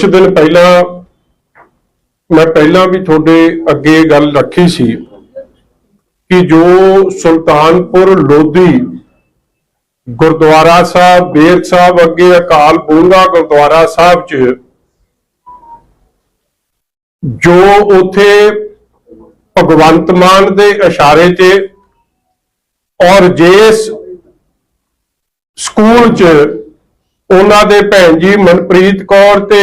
ਕੁਝ ਦਿਨ ਪਹਿਲਾਂ ਮੈਂ ਪਹਿਲਾਂ ਵੀ ਤੁਹਾਡੇ ਅੱਗੇ ਗੱਲ ਰੱਖੀ ਸੀ ਕਿ ਜੋ ਸੁਲਤਾਨਪੁਰ ਲੋਧੀ ਗੁਰਦੁਆਰਾ ਸਾਹਿਬ ਬੇਰ ਸਾਹਿਬ ਅੱਗੇ ਅਕਾਲ ਬੂੰਗਾ ਗੁਰਦੁਆਰਾ ਸਾਹਿਬ 'ਚ, ਜੋ ਉਥੇ ਭਗਵੰਤ ਮਾਨ ਦੇ ਇਸ਼ਾਰੇ ਤੇ ਔਰ ਜਿਸ ਸਕੂਲ 'ਚ ਉਹਨਾਂ ਦੇ ਭੈਣ ਜੀ ਮਨਪ੍ਰੀਤ ਕੌਰ ਤੇ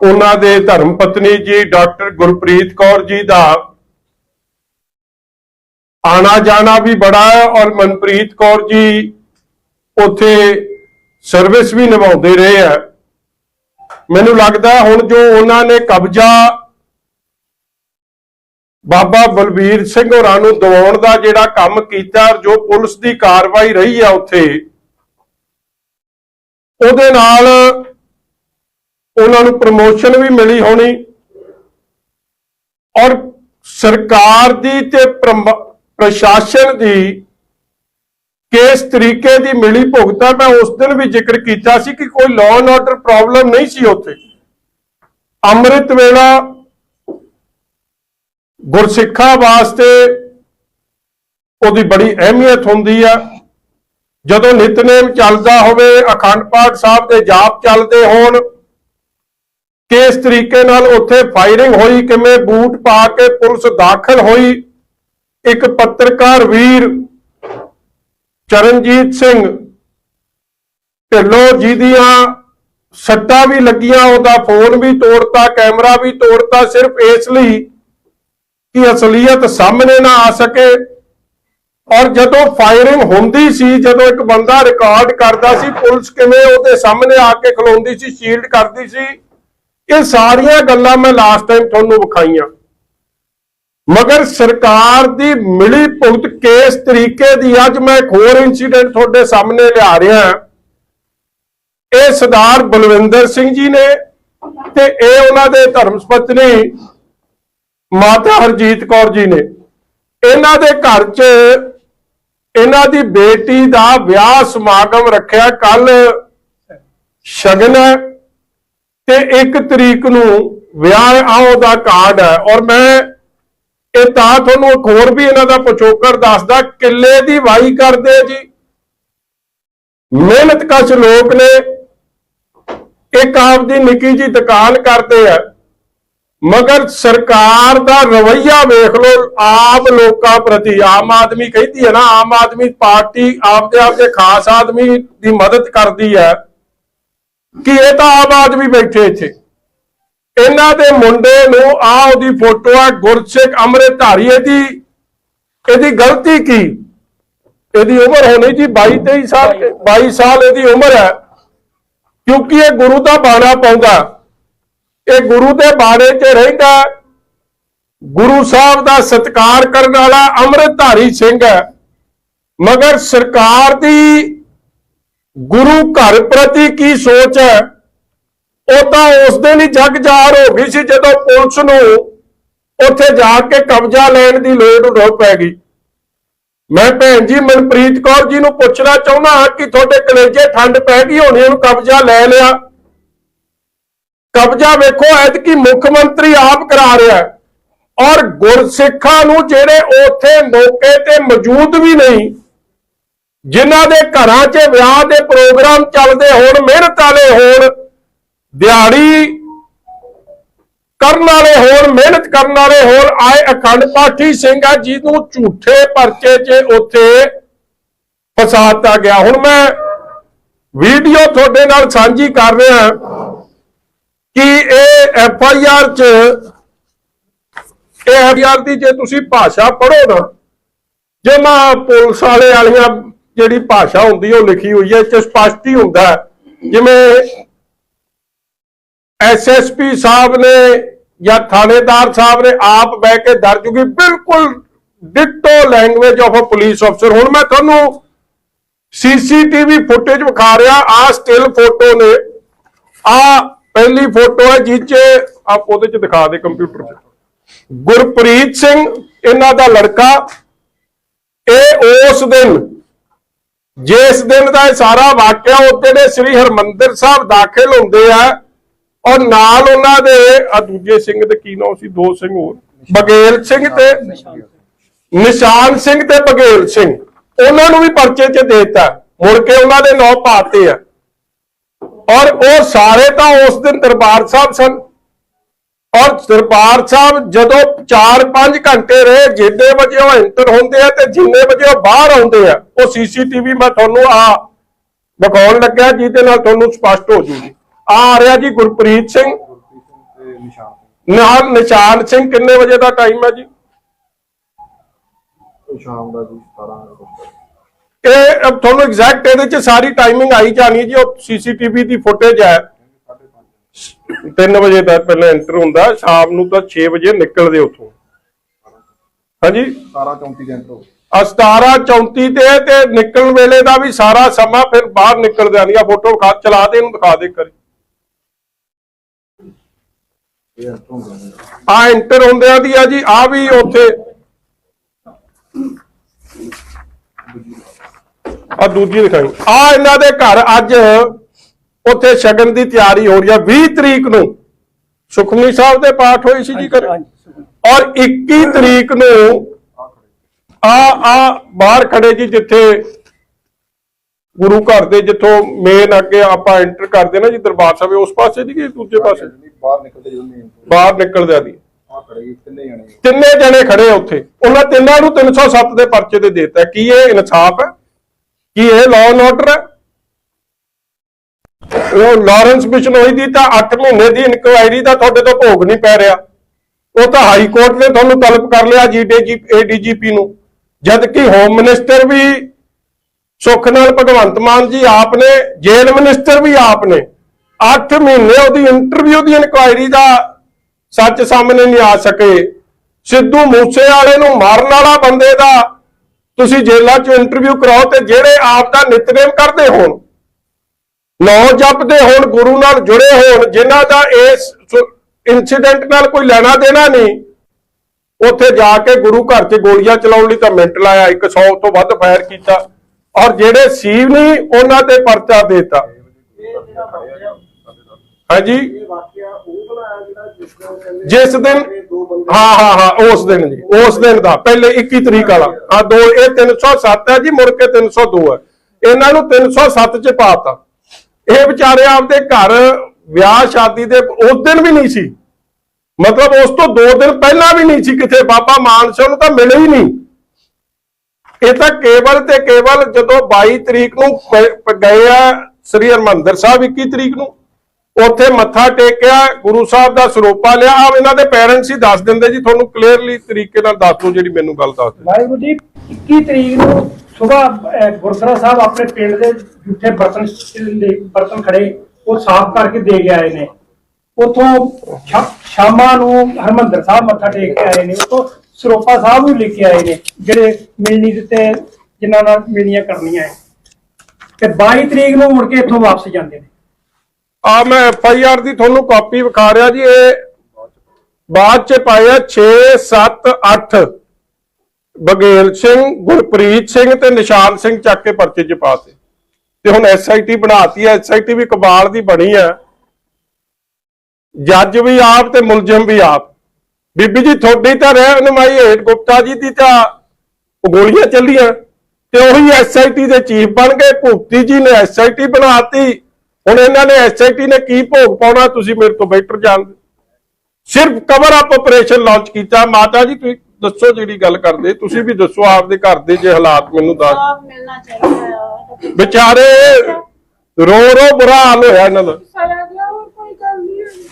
ਉਹਨਾਂ ਦੇ ਧਰਮ ਪਤਨੀ ਜੀ, ਡਾਕਟਰ ਗੁਰਪ੍ਰੀਤ ਕੌਰ ਜੀ ਦਾ ਆਣਾ ਜਾਣਾ ਵੀ ਬੜਾ ਹੈ ਔਰ ਮਨਪ੍ਰੀਤ ਕੌਰ ਜੀ ਉੱਥੇ ਸਰਵਿਸ ਵੀ ਨਿਭਾਉਂਦੇ ਰਹੇ ਆ ਮੈਨੂੰ ਲੱਗਦਾ ਹੁਣ ਜੋ ਉਹਨਾਂ ਨੇ ਕਬਜ਼ਾ ਬਾਬਾ ਬਲਬੀਰ ਸਿੰਘ ਹੋਰਾਂ ਨੂੰ ਦਵਾਉਣ ਦਾ ਜਿਹੜਾ ਕੰਮ ਕੀਤਾ ਜੋ ਪੁਲਿਸ ਦੀ ਕਾਰਵਾਈ ਰਹੀ ਆ ਉੱਥੇ, ਉਹਦੇ ਨਾਲ ਉਹਨਾਂ ਨੂੰ ਪ੍ਰਮੋਸ਼ਨ ਵੀ ਮਿਲੀ ਹੋਣੀ ਔਰ ਸਰਕਾਰ ਦੀ ਤੇ ਪ੍ਰਮ- ਪ੍ਰਸ਼ਾਸਨ ਦੀ ਕਿਸ ਤਰੀਕੇ ਦੀ ਮਿਲੀ ਭੁਗਤਾ ਮੈਂ ਉਸ ਦਿਨ ਵੀ ਜ਼ਿਕਰ ਕੀਤਾ ਸੀ ਕਿ ਕੋਈ ਲਾਅ ਐਂਡ ਆਰਡਰ ਪ੍ਰੋਬਲਮ ਨਹੀਂ ਸੀ ਉੱਥੇ। ਅੰਮ੍ਰਿਤ ਵੇਲਾ ਗੁਰਸਿੱਖਾਂ ਵਾਸਤੇ ਉਹਦੀ ਬੜੀ ਅਹਿਮੀਅਤ ਹੁੰਦੀ ਆ। ਜਦੋਂ ਨਿਤਨੇਮ ਚੱਲਦਾ ਹੋਵੇ, ਅਖੰਡ ਪਾਠ ਸਾਹਿਬ ਦੇ ਜਾਪ ਚੱਲਦੇ ਹੋਣ ਕਿਸ ਤਰੀਕੇ ਨਾਲ ਉੱਥੇ ਫਾਇਰਿੰਗ ਹੋਈ, ਕਿਵੇਂ ਬੂਟ ਪਾ ਕੇ ਪੁਲਿਸ ਦਾਖਲ ਹੋਈ? ਇੱਕ ਪੱਤਰਕਾਰ ਵੀਰ ਚਰਨਜੀਤ ਸਿੰਘ ਢਿੱਲੋਂ ਜੀ ਦੀਆਂ ਸੱਟਾਂ ਵੀ ਲੱਗੀਆਂ, ਉਹਦਾ ਫੋਨ ਵੀ ਤੋੜਤਾ, ਕੈਮਰਾ ਵੀ ਤੋੜਤਾ, ਸਿਰਫ ਇਸ ਲਈ ਕਿ ਅਸਲੀਅਤ ਸਾਹਮਣੇ ਨਾ ਆ ਸਕੇ। ਔਰ ਜਦੋਂ ਫਾਇਰਿੰਗ ਹੁੰਦੀ ਸੀ, ਜਦੋਂ ਇੱਕ ਬੰਦਾ ਰਿਕਾਰਡ ਕਰਦਾ ਸੀ, ਪੁਲਿਸ ਕਿਵੇਂ ਉਹਦੇ ਸਾਹਮਣੇ ਆ ਕੇ ਖਲੋਂਦੀ ਸੀ, ਸ਼ੀਲਡ ਕਰਦੀ ਸੀ ਇਹ ਸਾਰੀਆਂ ਗੱਲਾਂ ਮੈਂ ਲਾਸਟ ਟਾਈਮ ਤੁਹਾਨੂੰ ਵਿਖਾਈਆਂ। ਮਗਰ ਸਰਕਾਰ ਦੀ ਮਿਲੀ ਭੁਗਤ ਕਿਸ ਤਰੀਕੇ ਦੀ ਅੱਜ ਮੈਂ ਇੱਕ ਹੋਰ ਇਨਸੀਡੈਂਟ ਤੁਹਾਡੇ ਸਾਹਮਣੇ ਲਿਆ ਰਿਹਾ ਇਹ ਸਰਦਾਰ ਬਲਵਿੰਦਰ ਸਿੰਘ ਜੀ ਨੇ ਤੇ ਇਹ ਉਹਨਾਂ ਦੇ ਧਰਮ ਪਤਨੀ ਮਾਤਾ ਹਰਜੀਤ ਕੌਰ ਜੀ ਨੇ। ਇਹਨਾਂ ਦੇ ਘਰ 'ਚ ਇਹਨਾਂ ਦੀ ਬੇਟੀ ਦਾ ਵਿਆਹ ਸਮਾਗਮ ਰੱਖਿਆ ਕੱਲ ਸ਼ਗਨ ਹੈ। ਤੇ 1 ਤਰੀਕ ਨੂੰ ਵਿਆਹ ਆ ਦਾ ਕਾਰਡ ਹੈ। ਔਰ ਮੈਂ ਇਹ ਤਾਂ ਤੁਹਾਨੂੰ ਇੱਕ ਹੋਰ ਵੀ ਇਹਨਾਂ ਦਾ ਪਿਛੋਕੜ ਦੱਸਦਾ, ਕਿੱਲੇ ਦੀ ਵਾਈ ਕਰਦੇ ਜੀ। ਮਿਹਨਤ ਕਸ਼ ਲੋਕ ਨੇ, ਇੱਕ ਆਪਦੀ ਨਿੱਕੀ ਜੀ ਦੁਕਾਨ ਕਰਦੇ ਆ। ਮਗਰ ਸਰਕਾਰ ਦਾ ਰਵਈਆ ਵੇਖ ਲਓ ਆਪ ਲੋਕਾਂ ਪ੍ਰਤੀ, ਆਮ ਆਦਮੀ ਕਹਿੰਦੀ ਹੈ ਨਾ, ਆਮ ਆਦਮੀ ਪਾਰਟੀ ਆਪਦੇ ਆਪਦੇ ਖਾਸ ਆਦਮੀ ਦੀ ਮਦਦ ਕਰਦੀ ਹੈ। ਕਿ ਇਹ ਤਾਂ ਆਮ ਆਦਮੀ ਬੈਠੇ ਇੱਥੇ। ਇਹਨਾਂ ਦੇ ਮੁੰਡੇ ਨੂੰ ਆ ਉਹਦੀ ਫੋਟੋ ਆ, ਗੁਰਸਿੱਖ ਅੰਮ੍ਰਿਤਧਾਰੀ, ਇਹਦੀ ਇਹਦੀ ਗਲਤੀ ਕੀ? ਇਹਦੀ ਉਮਰ ਹੋਣੀ ਜੀ 22 23 ਸਾਲ 22 ਸਾਲ ਇਹਦੀ ਉਮਰ ਹੈ। ਕਿਉਂਕਿ ਇਹ ਗੁਰੂ ਦਾ ਬਾਣਾ ਪਾਉਂਦਾ। ਇਹ ਗੁਰੂ ਦੇ ਬਾਣੇ 'ਚ ਰਹਿੰਦਾ। ਗੁਰੂ ਸਾਹਿਬ ਦਾ ਸਤਿਕਾਰ ਕਰਨ ਵਾਲਾ ਅੰਮ੍ਰਿਤਧਾਰੀ ਸਿੰਘ ਹੈ। ਮਗਰ ਸਰਕਾਰ ਦੀ ਗੁਰੂ ਘਰ ਪ੍ਰਤੀ ਕੀ ਸੋਚ ਹੈ? ਉਹ ਤਾਂ ਉਸ ਦਿਨ ਹੀ ਜਗ ਜਾਰ ਹੋ ਗਈ ਸੀ ਜਦੋਂ ਪੁਲਿਸ ਨੂੰ ਉੱਥੇ ਜਾ ਕੇ ਕਬਜ਼ਾ ਲੈਣ ਦੀ ਲੋੜ ਰੋ ਪੈ ਗਈ। ਮੈਂ ਭੈਣ ਜੀ ਮਨਪ੍ਰੀਤ ਕੌਰ ਜੀ ਨੂੰ ਪੁੱਛਣਾ ਚਾਹੁੰਦਾ ਹਾਂ ਕਿ ਤੁਹਾਡੇ ਕਲੇਜੇ ਠੰਡ ਪੈ ਗਈ ਹੋਣੀ ਉਹਨੂੰ ਕਬਜ਼ਾ ਲੈ ਲਿਆ। ਕਬਜ਼ਾ ਵੇਖੋ, ਐਤਕੀ ਮੁੱਖ ਮੰਤਰੀ ਆਪ ਕਰਾ ਰਿਹਾ ਔਰ ਗੁਰਸਿੱਖਾਂ ਨੂੰ ਜਿਹੜੇ ਉੱਥੇ ਮੌਕੇ ਤੇ ਮੌਜੂਦ ਵੀ ਨਹੀਂ ਜਿਨ੍ਹਾਂ ਦੇ ਘਰਾਂ 'ਚ ਵਿਆਹ ਦੇ ਪ੍ਰੋਗਰਾਮ ਚੱਲਦੇ ਹੋਣ, ਮਿਹਨਤ ਵਾਲੇ ਹੋਣ, ਦਿਹਾੜੀ ਕਰਨ ਵਾਲੇ ਹੋਣ, ਮਿਹਨਤ ਕਰਨ ਵਾਲੇ ਹੋਣ, ਆਏ ਅਖੰਡ ਪਾਠੀ ਸਿੰਘ ਆ ਜਿਹਨੂੰ ਝੂਠੇ ਪਰਚੇ 'ਚ ਉੱਥੇ ਫਸਾਤਾ ਗਿਆ। ਹੁਣ ਮੈਂ ਵੀਡੀਓ ਤੁਹਾਡੇ ਨਾਲ ਸਾਂਝੀ ਕਰ ਰਿਹਾ ਕਿ ਇਹ ਐਫ ਆਈ ਆਰ 'ਚ, ਇਹ ਐਫ ਆਈ ਆਰ ਦੀ ਜੇ ਤੁਸੀਂ ਭਾਸ਼ਾ ਪੜ੍ਹੋ ਨਾ ਜੇ ਮੈਂ ਪੁਲਿਸ ਵਾਲੇ ਵਾਲੀਆਂ ਜਿਹੜੀ ਭਾਸ਼ਾ ਹੁੰਦੀ, ਉਹ ਲਿਖੀ ਹੋਈ ਹੈ ਇਹ 'ਚ ਸਪਸ਼ਟ ਹੀ। ਹੁੰਦਾ ਹੈ। ਜਿਵੇਂ ਐਸਐਸਪੀ ਸਾਹਿਬ ਨੇ ਜਾਂ ਥਾਣੇਦਾਰ ਸਾਹਿਬ ਨੇ ਆਪ ਬਹਿ ਕੇ ਦਰਜ ਹੋਗੀ ਬਿਲਕੁਲ ditto language of a police ਅਫਸਰ ਹੁਣ ਮੈਂ ਤੁਹਾਨੂੰ ਸੀਸੀਟੀਵੀ ਫੁਟੇਜ ਵਿਖਾ ਰਿਹਾ ਆ ਸਟਿਲ ਫੋਟੋ ਨੇ। ਆ ਪਹਿਲੀ ਫੋਟੋ ਹੈ ਜਿਹ 'ਚ ਆਪ ਉਹਦੇ 'ਚ ਦਿਖਾ ਦੇ ਕੰਪਿਊਟਰ 'ਚ। ਗੁਰਪ੍ਰੀਤ ਸਿੰਘ, ਇਹਨਾਂ ਦਾ ਲੜਕਾ, ਇਹ ਉਸ ਦਿਨ ਜਿਸ ਦਿਨ ਦਾ ਇਹ ਸਾਰਾ ਵਾਕਿਆ ਉੱਤੇ ਦੇ ਸ੍ਰੀ ਹਰਮੰਦਰ ਸਾਹਿਬ ਦਾਖਲ ਹੁੰਦੇ ਆ, ਔਰ ਨਾਲ ਉਹਨਾਂ ਦੇ ਆ ਦੂਜੇ ਸਿੰਘ ਦੇ ਕੀ ਨਾਮ ਸੀ, ਦੋ ਸਿੰਘ ਹੋਰ, ਬਗੇਲ ਸਿੰਘ ਤੇ ਨਿਸ਼ਾਨ ਸਿੰਘ ਤੇ ਬਗੇਲ ਸਿੰਘ। ਉਹਨਾਂ ਨੂੰ ਵੀ ਪਰਚੇ 'ਚ ਦੇ ਦਿੱਤਾ, ਮੁੜ ਕੇ ਉਹਨਾਂ ਦੇ ਨੌ ਪਾਤੇ ਆ। ਔਰ ਉਹ ਸਾਰੇ ਤਾਂ ਉਸ ਦਿਨ ਦਰਬਾਰ ਸਾਹਿਬ ਸਨ। ਔਰ ਦਰਬਾਰ ਸਾਹਿਬ ਜਦੋਂ 4-5 ਘੰਟੇ ਰਹੇ ਜਿੰਨੇ ਵਜੇ ਉਹ ਐਂਟਰ ਹੁੰਦੇ ਆ ਤੇ ਜਿੰਨੇ ਵਜੇ ਉਹ ਬਾਹਰ ਆਉਂਦੇ ਆ ਉਹ ਸੀਸੀਟੀਵੀ ਮੈਂ ਤੁਹਾਨੂੰ ਆ ਦਿਖਾਉਣ ਲੱਗਿਆ ਜਿਹਦੇ ਨਾਲ ਤੁਹਾਨੂੰ ਸਪਸ਼ਟ ਹੋ ਜੂਗੀ। ਆ ਆ ਰਿਹਾ ਜੀ ਗੁਰਪ੍ਰੀਤ ਸਿੰਘ। ਨਿਸ਼ਾਨ ਨਿਸ਼ਾਨ ਸਿੰਘ ਕਿੰਨੇ ਵਜੇ ਦਾ ਟਾਈਮ ਹੈ ਜੀ? ਸ਼ਾਮ ਦਾ ਜੀ 17 ਅਗਸਤ ਇਹ ਤੁਹਾਨੂੰ ਐਗਜ਼ੈਕਟ ਇਹਦੇ ਚ ਸਾਰੀ ਟਾਈਮਿੰਗ ਆਈ ਜਾਣੀ ਜੀ ਉਹ ਸੀਸੀਟੀਵੀ ਦੀ ਫੁਟੇਜ ਹੈ। 3 ਵਜੇ ਦਾ ਪਹਿਲਾਂ ਐਂਟਰ ਹੁੰਦਾ ਸ਼ਾਮ ਨੂੰ ਤਾਂ 6 ਵਜੇ ਨਿਕਲਦੇ ਉੱਥੋਂ। ਹਾਂਜੀ? 17 34 ਦਿਨ ਤੋਂ ਆ 17 34 ਤੇ ਤੇ ਨਿਕਲਣ ਵੇਲੇ ਦਾ ਵੀ ਸਾਰਾ ਸਮਾਂ ਫਿਰ ਬਾਹਰ ਨਿਕਲਦਿਆਂ ਦੀ ਆ ਫੋਟੋ ਖਾ ਚਲਾ ਦੇ ਇਹਨੂੰ ਦਿਖਾ ਦੇ ਕਰੀ ਇਹ ਅੰਤ ਹੁੰਦੇ ਆ ਐਂਟਰ ਦੀ ਆ ਜੀ ਆ ਵੀ ਉੱਥੇ। ਆ ਦੂਜੀ ਦਿਖਾਈ। ਆ ਇਹਨਾਂ ਦੇ ਘਰ ਅੱਜ ਉੱਥੇ ਸ਼ਗਨ ਦੀ ਤਿਆਰੀ ਹੋ ਰਹੀ ਆ 20 ਤਰੀਕ ਨੂੰ ਸੁਖਮਨੀ ਸਾਹਿਬ ਦੇ ਪਾਠ ਹੋਈ ਸੀ ਜੀ ਘਰੇ? ਔਰ 21 ਤਰੀਕ ਨੂੰ ਆ ਆ ਬਾਹਰ ਖੜੇ ਜੀ ਜਿੱਥੇ ਗੁਰੂ ਘਰ ਦੇ ਜਿੱਥੋਂ ਮੇਨ ਅੱਗੇ ਆਪਾਂ ਐਂਟਰ ਕਰਦੇ ਨਾ ਜੀ ਦਰਬਾਰ ਸਾਹਿਬ ਉਸ ਪਾਸੇ ਦੀ ਕਿ ਦੂਜੇ ਪਾਸੇ? ਬਾਹਰ ਨਿਕਲਦੇ ਜਦੋਂ ਬਾਹਰ ਨਿਕਲਦਿਆਂ ਦੀ ਆ ਖੜੇ ਜੀ ਕਿੰਨੇ ਜਣੇ ਤਿੰਨੇ ਜਣੇ ਖੜੇ ਉੱਥੇ। ਉਹਨਾਂ ਤਿੰਨਾਂ ਨੂੰ 307 ਦੇ ਪਰਚੇ ਤੇ ਦੇਤਾ। ਕੀ ਇਹ ਇਨਸਾਫ ਹੈ? ਕੀ ਇਹ ਲਾਅ ਐਂਡ ਆਰਡਰ ਹੈ? ਉਹ ਲਾਰੈਂਸ ਬਿਸ਼ਨੋਈ ਦੀ ਤਾਂ 8 ਮਹੀਨੇ ਦੀ ਇਨਕੁਆਇਰੀ ਦਾ ਤੁਹਾਡੇ ਤੋਂ ਭੋਗ ਨਹੀਂ ਪੈ ਰਿਹਾ। ਉਹ ਤਾਂ ਹਾਈ ਕੋਰਟ ਨੇ ਤੁਹਾਨੂੰ ਤਲਬ ਕਰ ਲਿਆ ਜੀਡੀਜੀ ਏਡੀਜੀਪੀ ਨੂੰ। ਜਦ ਕਿ ਹੋਮ ਮਿਨਿਸਟਰ ਵੀ ਸੁੱਖ ਨਾਲ ਭਗਵੰਤ ਮਾਨ ਜੀ ਆਪ ਨੇ, ਜੇਲ੍ਹ ਮਿਨਿਸਟਰ ਵੀ ਆਪ ਨੇ। 8 ਮਹੀਨੇ ਉਹਦੀ ਇੰਟਰਵਿਊ ਦੀ ਇਨਕੁਆਇਰੀ ਦਾ ਸੱਚ ਸਾਹਮਣੇ ਨਹੀਂ ਆ ਸਕੇ। ਸਿੱਧੂ ਮੂਸੇ ਵਾਲੇ ਨੂੰ ਮਾਰਨ ਵਾਲਾ ਬੰਦੇ ਦਾ ਤੁਸੀਂ ਜੇਲ੍ਹਾਂ 'ਚ ਇੰਟਰਵਿਊ ਕਰਾਓ ਤੇ ਜਿਹੜੇ ਆਪ ਦਾ ਨਿਤਨੇਮ ਕਰਦੇ ਹੋਣ। ਨੌ ਜਪਦੇ ਹੋਣ ਗੁਰੂ ਨਾਲ ਜੁੜੇ ਹੋਣ, ਜਿਨ੍ਹਾਂ ਦਾ ਇਸ ਇਨਸੀਡੈਂਟ ਨਾਲ ਕੋਈ ਲੈਣਾ ਦੇਣਾ ਨਹੀਂ, ਉੱਥੇ ਜਾ ਕੇ ਗੁਰੂ ਘਰ 'ਚ ਗੋਲੀਆਂ ਚਲਾਉਣ ਲਈ ਤਾਂ ਮਿੰਟ ਲਾਇਆ 100 ਤੋਂ ਵੱਧ ਫਾਇਰ ਕੀਤਾ, ਔਰ ਜਿਹੜੇ ਸੀਵ ਨਹੀਂ, ਉਹਨਾਂ ਤੇ ਪਰਚਾ ਦੇਤਾ। ਹਾਂਜੀ? ਜਿਸ ਦਿਨ, ਹਾਂ ਹਾਂ ਹਾਂ, ਉਸ ਦਿਨ ਜੀ, ਉਸ ਦਿਨ ਦਾ, ਪਹਿਲੇ 21 ਤਰੀਕ ਵਾਲਾ। ਹਾਂ ਦੋ, ਇਹ 307 ਹੈ ਜੀ, ਮੁੜ ਕੇ 302 ਹੈ। ਇਹਨਾਂ ਨੂੰ 307 ਚ ਪਾਤਾ। ਇਹ ਵਿਚਾਰੇ ਆਪਦੇ ਘਰ ਵਿਆਹ ਸ਼ਾਦੀ ਦੇ ਉਸ ਦਿਨ ਵੀ ਨਹੀਂ ਸੀ। ਮਤਲਬ ਉਸ ਤੋਂ 2 ਦਿਨ ਪਹਿਲਾਂ ਵੀ ਨਹੀਂ ਸੀ ਕਿਥੇ ਬਾਬਾ ਮਾਨਸਾ ਨੂੰ ਤਾਂ ਮਿਲੇ ਹੀ ਨਹੀਂ। ਇਹ ਤਾਂ ਕੇਵਲ ਤੇ ਕੇਵਲ ਜਦੋਂ 22 ਤਰੀਕ ਨੂੰ ਗਏ ਆ ਸ੍ਰੀ ਹਰਮੰਦਰ ਸਾਹਿਬ 21 ਤਰੀਕ ਨੂੰ ਉੱਥੇ ਮੱਥਾ ਟੇਕਿਆ, ਗੁਰੂ ਸਾਹਿਬ ਦਾ ਸਰੋਪਾ ਲਿਆ। ਆ ਇਹਨਾਂ ਦੇ ਪੇਰੈਂਟਸ ਹੀ ਦੱਸ ਦਿੰਦੇ ਜੀ, ਤੁਹਾਨੂੰ ਕਲੀਅਰਲੀ ਤਰੀਕੇ ਨਾਲ ਦੱਸ ਦਿਓ ਜਿਹੜੀ ਮੈਨੂੰ ਗੱਲ ਦੱਸ ਵਾਹਿਗੁਰੂ ਜੀ 21 ਤਰੀਕ ਨੂੰ ਸਵੇਰ ਗੁਰਦੁਆਰਾ ਸਾਹਿਬ ਆਪਣੇ ਪਿੰਡ ਦੇ ਜਿੱਥੇ ਬਰਤਨ ਬਰਤਨ ਖੜੇ, ਉਹ ਸਾਫ਼ ਕਰਕੇ ਦੇ ਕੇ ਆਏ ਨੇ। ਉਥੋਂ ਸ਼ਾਮਾਂ ਨੂੰ ਹਰਮੰਦਰ ਸਾਹਿਬ ਮੱਥਾ ਟੇਕ ਕੇ ਆਏ ਨੇ। ਉਥੋਂ ਸਰੋਪਾ ਸਾਹਿਬ ਵੀ ਲਿਖ ਕੇ ਆਏ ਨੇ, ਜਿਹੜੇ ਮਿਲਣੀ ਦਿੱਤੇ, ਜਿਨ੍ਹਾਂ ਨਾਲ ਮਿਲਣੀਆਂ ਕਰਨੀਆਂ ਹੈ। ਤੇ 22 ਤਰੀਕ ਨੂੰ ਮੁੜ ਕੇ ਇੱਥੋਂ ਵਾਪਸ ਜਾਂਦੇ ਨੇ। ਆ ਮੈਂ ਐਫ ਆਈ ਆਰ ਦੀ ਤੁਹਾਨੂੰ ਕਾਪੀ ਵਿਖਾ ਰਿਹਾ ਜੀ, ਇਹ ਬਾਅਦ ਚ ਪਾਇਆ 6 7 8 ਬਗੇਲ ਸਿੰਘ, ਗੁਰਪ੍ਰੀਤ ਸਿੰਘ ਤੇ ਨਿਸ਼ਾਨ ਸਿੰਘ ਚੱਕ ਕੇ ਪਰਚੇ ਚ ਪਾਤੇ ਤੇ ਹੁਣ ਐਸਆਈਟੀ ਬਣਾਤੀ ਹੈ ਐਸਆਈਟੀ ਵੀ ਕਬਾਲ ਦੀ ਬਣੀ ਹੈ ਜੱਜ ਵੀ ਆਪ ਤੇ ਮੁਲਜ਼ਮ ਵੀ ਆਪ। ਬੀਬੀ ਜੀ, ਤੁਹਾਡੀ ਤਾਂ ਰਹਿਨਮਾਈ ਹੇਠ ਗੁਪਤਾ ਜੀ ਦੀ ਤਾਂ ਗੋਲੀਆਂ ਚੱਲੀਆਂ। ਤੇ ਉਹੀ ਐਸਆਈਟੀ ਦੇ ਚੀਫ ਬਣ ਗਏ। ਭੁਗਤੀ ਜੀ ਨੇ ਐਸਆਈਟੀ ਬਣਾਤੀ। ਹੁਣ ਇਹਨਾਂ ਨੇ ਐਸਆਈਟੀ ਨੇ ਕੀ ਭੋਗ ਪਾਉਣਾ ਤੁਸੀਂ ਮੇਰੇ ਤੋਂ ਬੈਟਰ ਜਾਣਦੇ ਸਿਰਫ ਕਵਰ ਅਪ ਆਪਰੇਸ਼ਨ ਲਾਂਚ ਕੀਤਾ। ਮਾਤਾ ਜੀ ਤੁਸੀਂ ਦੱਸੋ ਜਿਹੜੀ ਗੱਲ ਕਰਦੇ। ਤੁਸੀਂ ਵੀ ਦੱਸੋ ਆਪਦੇ ਘਰ ਦੇ ਜੇ ਹਾਲਾਤ ਮੈਨੂੰ ਦੱਸ। ਵਿਚਾਰੇ ਰੋ ਰੋ ਬੁਰਾ ਹਾਲ ਹੋਇਆ ਇਹਨਾਂ ਦਾ ਸਾਰਾ ਗਿਆ ਹੋਰ ਕੋਈ ਗੱਲ ਨਹੀਂ ਹੋਈ।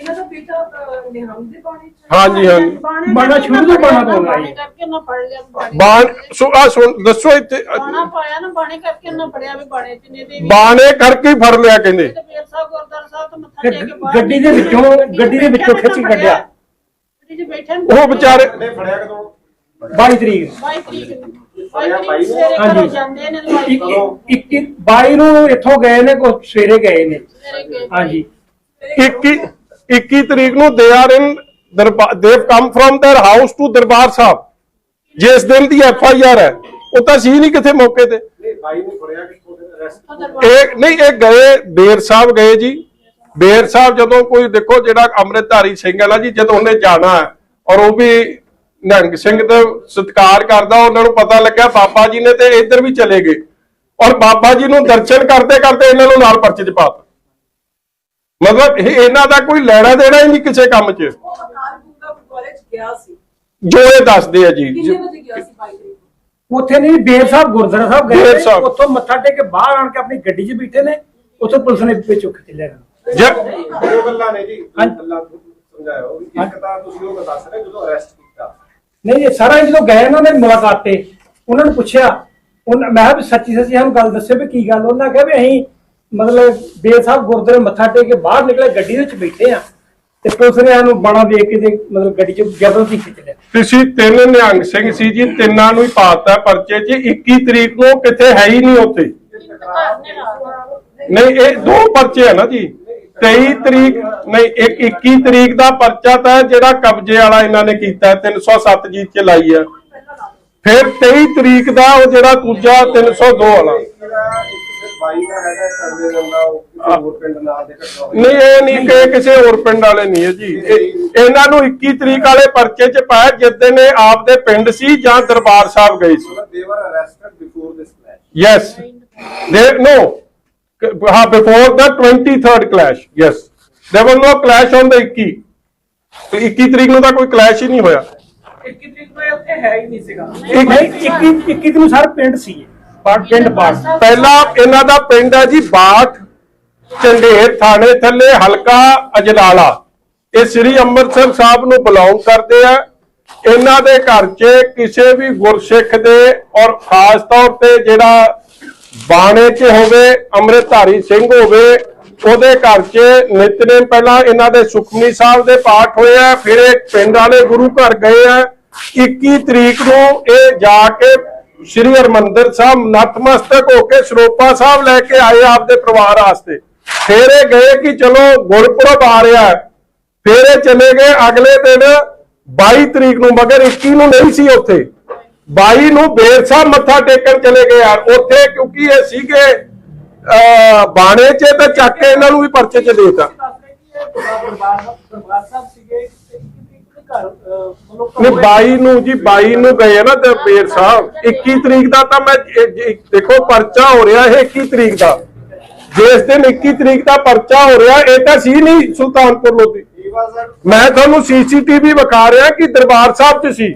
ਇਹਨਾਂ ਦਾ ਬੇਟਾ ਅਹ, ਨਿਹੰਗ ਦੇ ਬਾਣੇ ਚ ਹਾਂਜੀ, ਹਾਂਜੀ। ਬਾਣਾ ਸ਼ੁਰੂ ਤੋਂ ਬਾਣਾ ਤੋਂ ਆਉਂਦਾ ਬਾਣੇ ਜੀ। ਕਰਕੇ ਨਾ ਪੜ ਲਿਆ ਬਾਣੇ ਬਾਣ ਸੋ ਆ ਸੁਣ ਦੱਸੋ ਇੱਥੇ ਬਾਣਾ ਪਾਇਆ ਨਾ ਬਾਣੇ ਕਰਕੇ ਨਾ ਪੜਿਆ ਵੀ ਬਾਣੇ ਚ ਨੇ ਦੇ ਵੀ ਬਾਣੇ ਕਰਕੇ ਹੀ ਫੜ ਲਿਆ ਕਹਿੰਦੇ। ਤੇ ਫੇਰ ਸਾਹਿਬ ਗੁਰਦਾਰ ਸਾਹਿਬ ਤੋਂ ਮੱਥਾ ਤੇ ਟੇਕ ਕੇ ਬਾਹਰ ਗੱਡੀ ਦੇ ਵਿੱਚੋਂ ਗੱਡੀ ਦੇ ਵਿੱਚੋਂ ਖਿੱਚ ਕੇ ਕੱਢਿਆ। ਗੱਡੀ 'ਚ ਬੈਠੇ ਨੇ। ਉਹ ਵਿਚਾਰੇ ਫੜਿਆ ਕਦੋਂ? 22 ਤਰੀਕ। ਬਾਈ ਤਰੀਕ ਨੂੰ। ਬਾਈ ਤਰੀਕ ਸਵੇਰੇ ਘਰੋਂ ਹਾਂਜੀ। ਜਾਂਦੇ ਨੇ ਤੇ ਬਾਈ ਤਰੀਕ 21 22 ਨੂੰ ਇੱਥੋਂ ਗਏ ਨੇ ਕੋ ਸਵੇਰੇ ਗਏ ਨੇ। ਸਵੇਰੇ ਗਏ। ਹਾਂਜੀ। 21 21 ਤਰੀਕ ਨੂੰ they are in Darbar they come from their house to Darbar Sahib ਜਿਸ ਦਿਨ ਦੀ ਐਫ ਆਈ ਆਰ ਹੈ ਉਹ ਤਾਂ ਸੀ ਨਹੀਂ ਕਿਥੇ ਮੌਕੇ ਤੇ ਨਹੀਂ ਭਾਈ ਨੇ ਫੜਿਆ ਕਿੱਥੋਂ ਦੇ ਅਰੈਸਟ ਉਹ ਦਰਬਾਰ ਇਹ ਨਹੀਂ ਇਹ ਗਏ ਬੇਰ ਸਾਹਿਬ ਗਏ ਜੀ ਬੇਰ ਸਾਹਿਬ ਜਦੋਂ ਕੋਈ ਦੇਖੋ ਜਿਹੜਾ ਅੰਮ੍ਰਿਤਧਾਰੀ ਸਿੰਘ ਹੈ ਨਾ ਜੀ ਜਦੋਂ ਉਹਨੇ ਜਾਣਾ ਹੈ ਔਰ ਉਹ ਵੀ ਨਿਹੰਗ ਸਿੰਘ ਦਾ ਸਤਿਕਾਰ ਕਰਦਾ ਉਹਨਾਂ ਨੂੰ ਪਤਾ ਲੱਗਿਆ ਬਾਬਾ ਜੀ ਨੇ ਤੇ ਇੱਧਰ ਵੀ ਚਲੇ ਗਏ ਔਰ ਬਾਬਾ ਜੀ ਨੂੰ ਦਰਸ਼ਨ ਕਰਦੇ ਕਰਦੇ ਇਹਨਾਂ ਨੂੰ ਨਾਲ ਪਰਚੇ ਚ ਪਾਤਾ ਮਤਲਬ ਇਹ ਇਹਨਾਂ ਦਾ ਕੋਈ ਲੈਣਾ ਦੇਣਾ ਹੀ ਨਹੀਂ ਕਿਸੇ ਕੰਮ 'ਚ। ਉਹ ਅਕਾਲਪੁਰ ਕਾਲਜ ਗਿਆ ਸੀ। ਜੋ ਇਹ ਦੱਸਦੇ ਆ ਜੀ। ਕਿੰਨੇ ਵਜੇ ਗਿਆ ਸੀ ਬਾਈ ਤਰੀਕ ਨੂੰ? ਉੱਥੇ ਨਹੀਂ ਬੇਰ ਸਾਹਿਬ ਗੁਰਦੁਆਰਾ ਸਾਹਿਬ ਗਏ ਬੇਰ ਨੇ, ਸਾਹਿਬ। ਉੱਥੋਂ ਮੱਥਾ ਟੇਕ ਕੇ ਬਾਹਰ ਆਣ ਕੇ ਆਪਣੀ ਗੱਡੀ 'ਚ ਬੈਠੇ ਨੇ। ਉੱਥੋਂ ਪੁਲਿਸ ਨੇ ਵਿੱਚ ਚੁੱਕ ਕੇ ਲੈ ਗਏ ਜੇ ਦੋ ਗੱਲਾਂ ਨੇ ਜੀ। ਹਾਂਜੀ। ਗੱਲਾਂ ਸਮਝਾਇਓ ਵੀ ਇੱਕ ਤਾਂ ਤੁਸੀਂ ਉਹ ਦੱਸ ਰਹੇ ਜਦੋਂ ਅਰੈਸਟ ਕੀਤਾ। ਨਹੀਂ ਇਹ ਸਾਰਾ ਜਦੋਂ ਗਏ ਇਹਨਾਂ ਨੇ ਮੁਲਾਕਾਤ ਤੇ ਉਹਨਾਂ ਨੂੰ ਪੁੱਛਿਆ ਉਹਨਾਂ ਮੈਂ ਕਿਹਾ ਵੀ ਸੱਚੀ ਸੱਚੀ ਸਾਨੂੰ ਗੱਲ ਦੱਸਿਓ ਵੀ ਕੀ ਗੱਲ। ਉਹਨਾਂ ਕਿਹਾ ਵੀ ਅਸੀਂ ਮਤਲਬ ਬੇਰ ਸਾਹਿਬ ਗੁਰਦੁਆਰੇ ਮੱਥਾ ਟੇਕ ਕੇ ਬਾਹਰ ਨਿਕਲੇ, ਗੱਡੀ ਦੇ ਵਿੱਚ ਬੈਠੇ ਆ ਤੇ ਪੁਲਿਸ ਨੇ ਸਾਨੂੰ ਬਾਣਾ ਦੇ ਕੇ ਤੇ ਮਤਲਬ ਗੱਡੀ 'ਚ ਜ਼ਬਰਦਸਤੀ ਖਿੱਚ ਲਿਆ। ਤੁਸੀਂ ਤਿੰਨ ਨਿਹੰਗ ਸਿੰਘ ਸੀ ਜੀ, ਤਿੰਨਾਂ ਨੂੰ ਹੀ ਪਾਤਾ ਪਰਚੇ 'ਚ 21 ਤਰੀਕ ਨੂੰ ਕਿਤੇ ਹੈ ਹੀ ਨਹੀਂ ਉੱਥੇ। ਨਹੀਂ, ਇਹ ਦੋ ਪਰਚੇ ਆ ਨਾ ਜੀ। 23 ਤਰੀਕ, ਨਹੀਂ, ਇੱਕ 21 ਤਰੀਕ ਦਾ ਪਰਚਾ ਤਾਂ ਜਿਹੜਾ ਕਬਜ਼ੇ ਵਾਲਾ ਇਹਨਾਂ ਨੇ ਕੀਤਾ 307 ਜੀ ਚ ਲਾਈ ਆ। ਫਿਰ 23 ਤਰੀਕ ਦਾ ਉਹ ਜਿਹੜਾ ਦੂਜਾ 302 ਵਾਲਾ ਜਿਹੜਾ ਇੱਕ ਬਾਈ ਦਾ ਹੈਗਾ ਕਰਦੇ ਜਾਂਦਾ ਉਹ ਕਿਸੇ ਹੋਰ ਪਿੰਡ ਨਾਲ ਦੇ ਘਟਨਾ ਹੋਈ ਨਹੀਂ ਇਹ ਨਹੀਂ ਕਿ ਕਿਸੇ ਹੋਰ ਪਿੰਡ ਵਾਲੇ ਨਹੀਂ ਹੈ ਜੀ ਇਹ- ਇਹਨਾਂ ਨੂੰ 21 ਤਰੀਕ ਵਾਲੇ ਪਰਚੇ ਚ ਪਾਇਆ ਜਿੱਦੇ ਨੇ ਆਪ ਦੇ ਪਿੰਡ ਸੀ ਜਾਂ ਦਰਬਾਰ ਸਾਹਿਬ ਗਏ ਸੀ they were arrested before this clash Yes. There no. Before the 23rd clash. Yes. There was no clash on the 21. ਤੇ 21 ਤਰੀਕ ਨੂੰ ਤਾਂ ਕੋਈ ਕਲੈਸ਼ ਹੀ ਨਹੀਂ ਹੋਇਆ ਇੱਕ ਨਹੀਂ 21 21 ਨੂੰ ਸਾਰੇ ਪਿੰਡ ਸੀ ਪਿੰਡ ਬਾੜ ਪਹਿਲਾ ਇਹਨਾਂ ਦਾ ਪਿੰਡ ਹੈ ਜੀ ਬਾਠ ਚੰਡੇਰ ਥਾਣੇ ਥੱਲੇ ਹਲਕਾ ਅਜਨਾਲਾ। ਇਹ ਸ੍ਰੀ ਅੰਮ੍ਰਿਤਸਰ ਸਾਹਿਬ ਨੂੰ ਬਿਲੋਂਗ ਕਰਦੇ ਆ। ਇਹਨਾਂ ਦੇ ਘਰ 'ਚ ਕਿਸੇ ਵੀ ਗੁਰਸਿੱਖ ਦੇ ਔਰ ਖਾਸ ਤੌਰ ਤੇ ਜਿਹੜਾ ਬਾਣੇ 'ਚ ਹੋਵੇ, ਅੰਮ੍ਰਿਤਧਾਰੀ ਸਿੰਘ ਹੋਵੇ, ਉਹਦੇ ਘਰ 'ਚ ਨਿਤਨੇਮ ਪਹਿਲਾਂ ਇਹਨਾਂ ਦੇ ਸੁਖਮਨੀ ਸਾਹਿਬ ਦੇ ਪਾਠ ਹੋਏ ਆ, ਫਿਰ ਇਹ ਪਿੰਡ ਵਾਲੇ ਗੁਰੂ ਘਰ ਗਏ ਆ। 21 ਤਰੀਕ ਨੂੰ ਇਹ ਜਾ ਕੇ ਸ਼੍ਰੀ ਹਰਮੰਦਰ ਸਾਹਿਬ ਨਤਮਸਤਕ ਹੋ ਕੇ ਸਰੋਪਾ ਸਾਹਿਬ ਲੈ ਕੇ ਆਏ ਆਪਦੇ ਪਰਿਵਾਰ ਵਾਸਤੇ। ਫਿਰ ਇਹ ਗਏ ਕਿ ਚਲੋ ਗੁਰਪੁਰਬ ਆ ਰਿਹਾ ਹੈ। ਇਹ ਚਲੇ ਗਏ ਅਗਲੇ ਦਿਨ 22 ਤਰੀਕ ਨੂੰ, ਮਗਰ 21 ਨੂੰ ਨਹੀਂ ਸੀ ਉੱਥੇ। 22 ਨੂੰ ਬੇਰ ਸਾਹਿਬ ਮੱਥਾ ਟੇਕਣ ਚਲੇ ਗਏ ਯਾਰ ਉੱਥੇ ਕਿਉਂਕਿ ਇਹ ਸੀਗੇ, ਅਹ, ਬਾਣੇ 'ਚ ਤਾਂ ਚੱਕ ਕੇ ਇਹਨਾਂ ਨੂੰ ਵੀ ਪਰਚੇ 'ਚ ਦੇਤਾ। ਨਹੀਂ 22 ਨੂੰ। ਜੀ 22 ਨੂੰ ਗਏ ਆ ਨਾ ਤੇ ਬੇਰ ਸਾਹਿਬ 21 ਤਰੀਕ ਦਾ ਤਾਂ ਮੈਂ ਇਹ- ਇਹ- ਦੇਖੋ ਪਰਚਾ ਹੋ ਰਿਹਾ ਇਹ 21 ਤਰੀਕ ਦਾ। ਜਿਸ ਦਿਨ 21 ਤਰੀਕ ਦਾ ਪਰਚਾ ਹੋ ਰਿਹਾ ਇਹ ਤਾਂ ਸੀ ਨਹੀਂ ਸੁਲਤਾਨਪੁਰ ਲੋਧੀ। ਮੈਂ ਤੁਹਾਨੂੰ ਸੀਸੀਟੀਵੀ ਵਿਖਾ ਰਿਹਾ ਕਿ ਦਰਬਾਰ ਸਾਹਿਬ 'ਚ ਸੀ।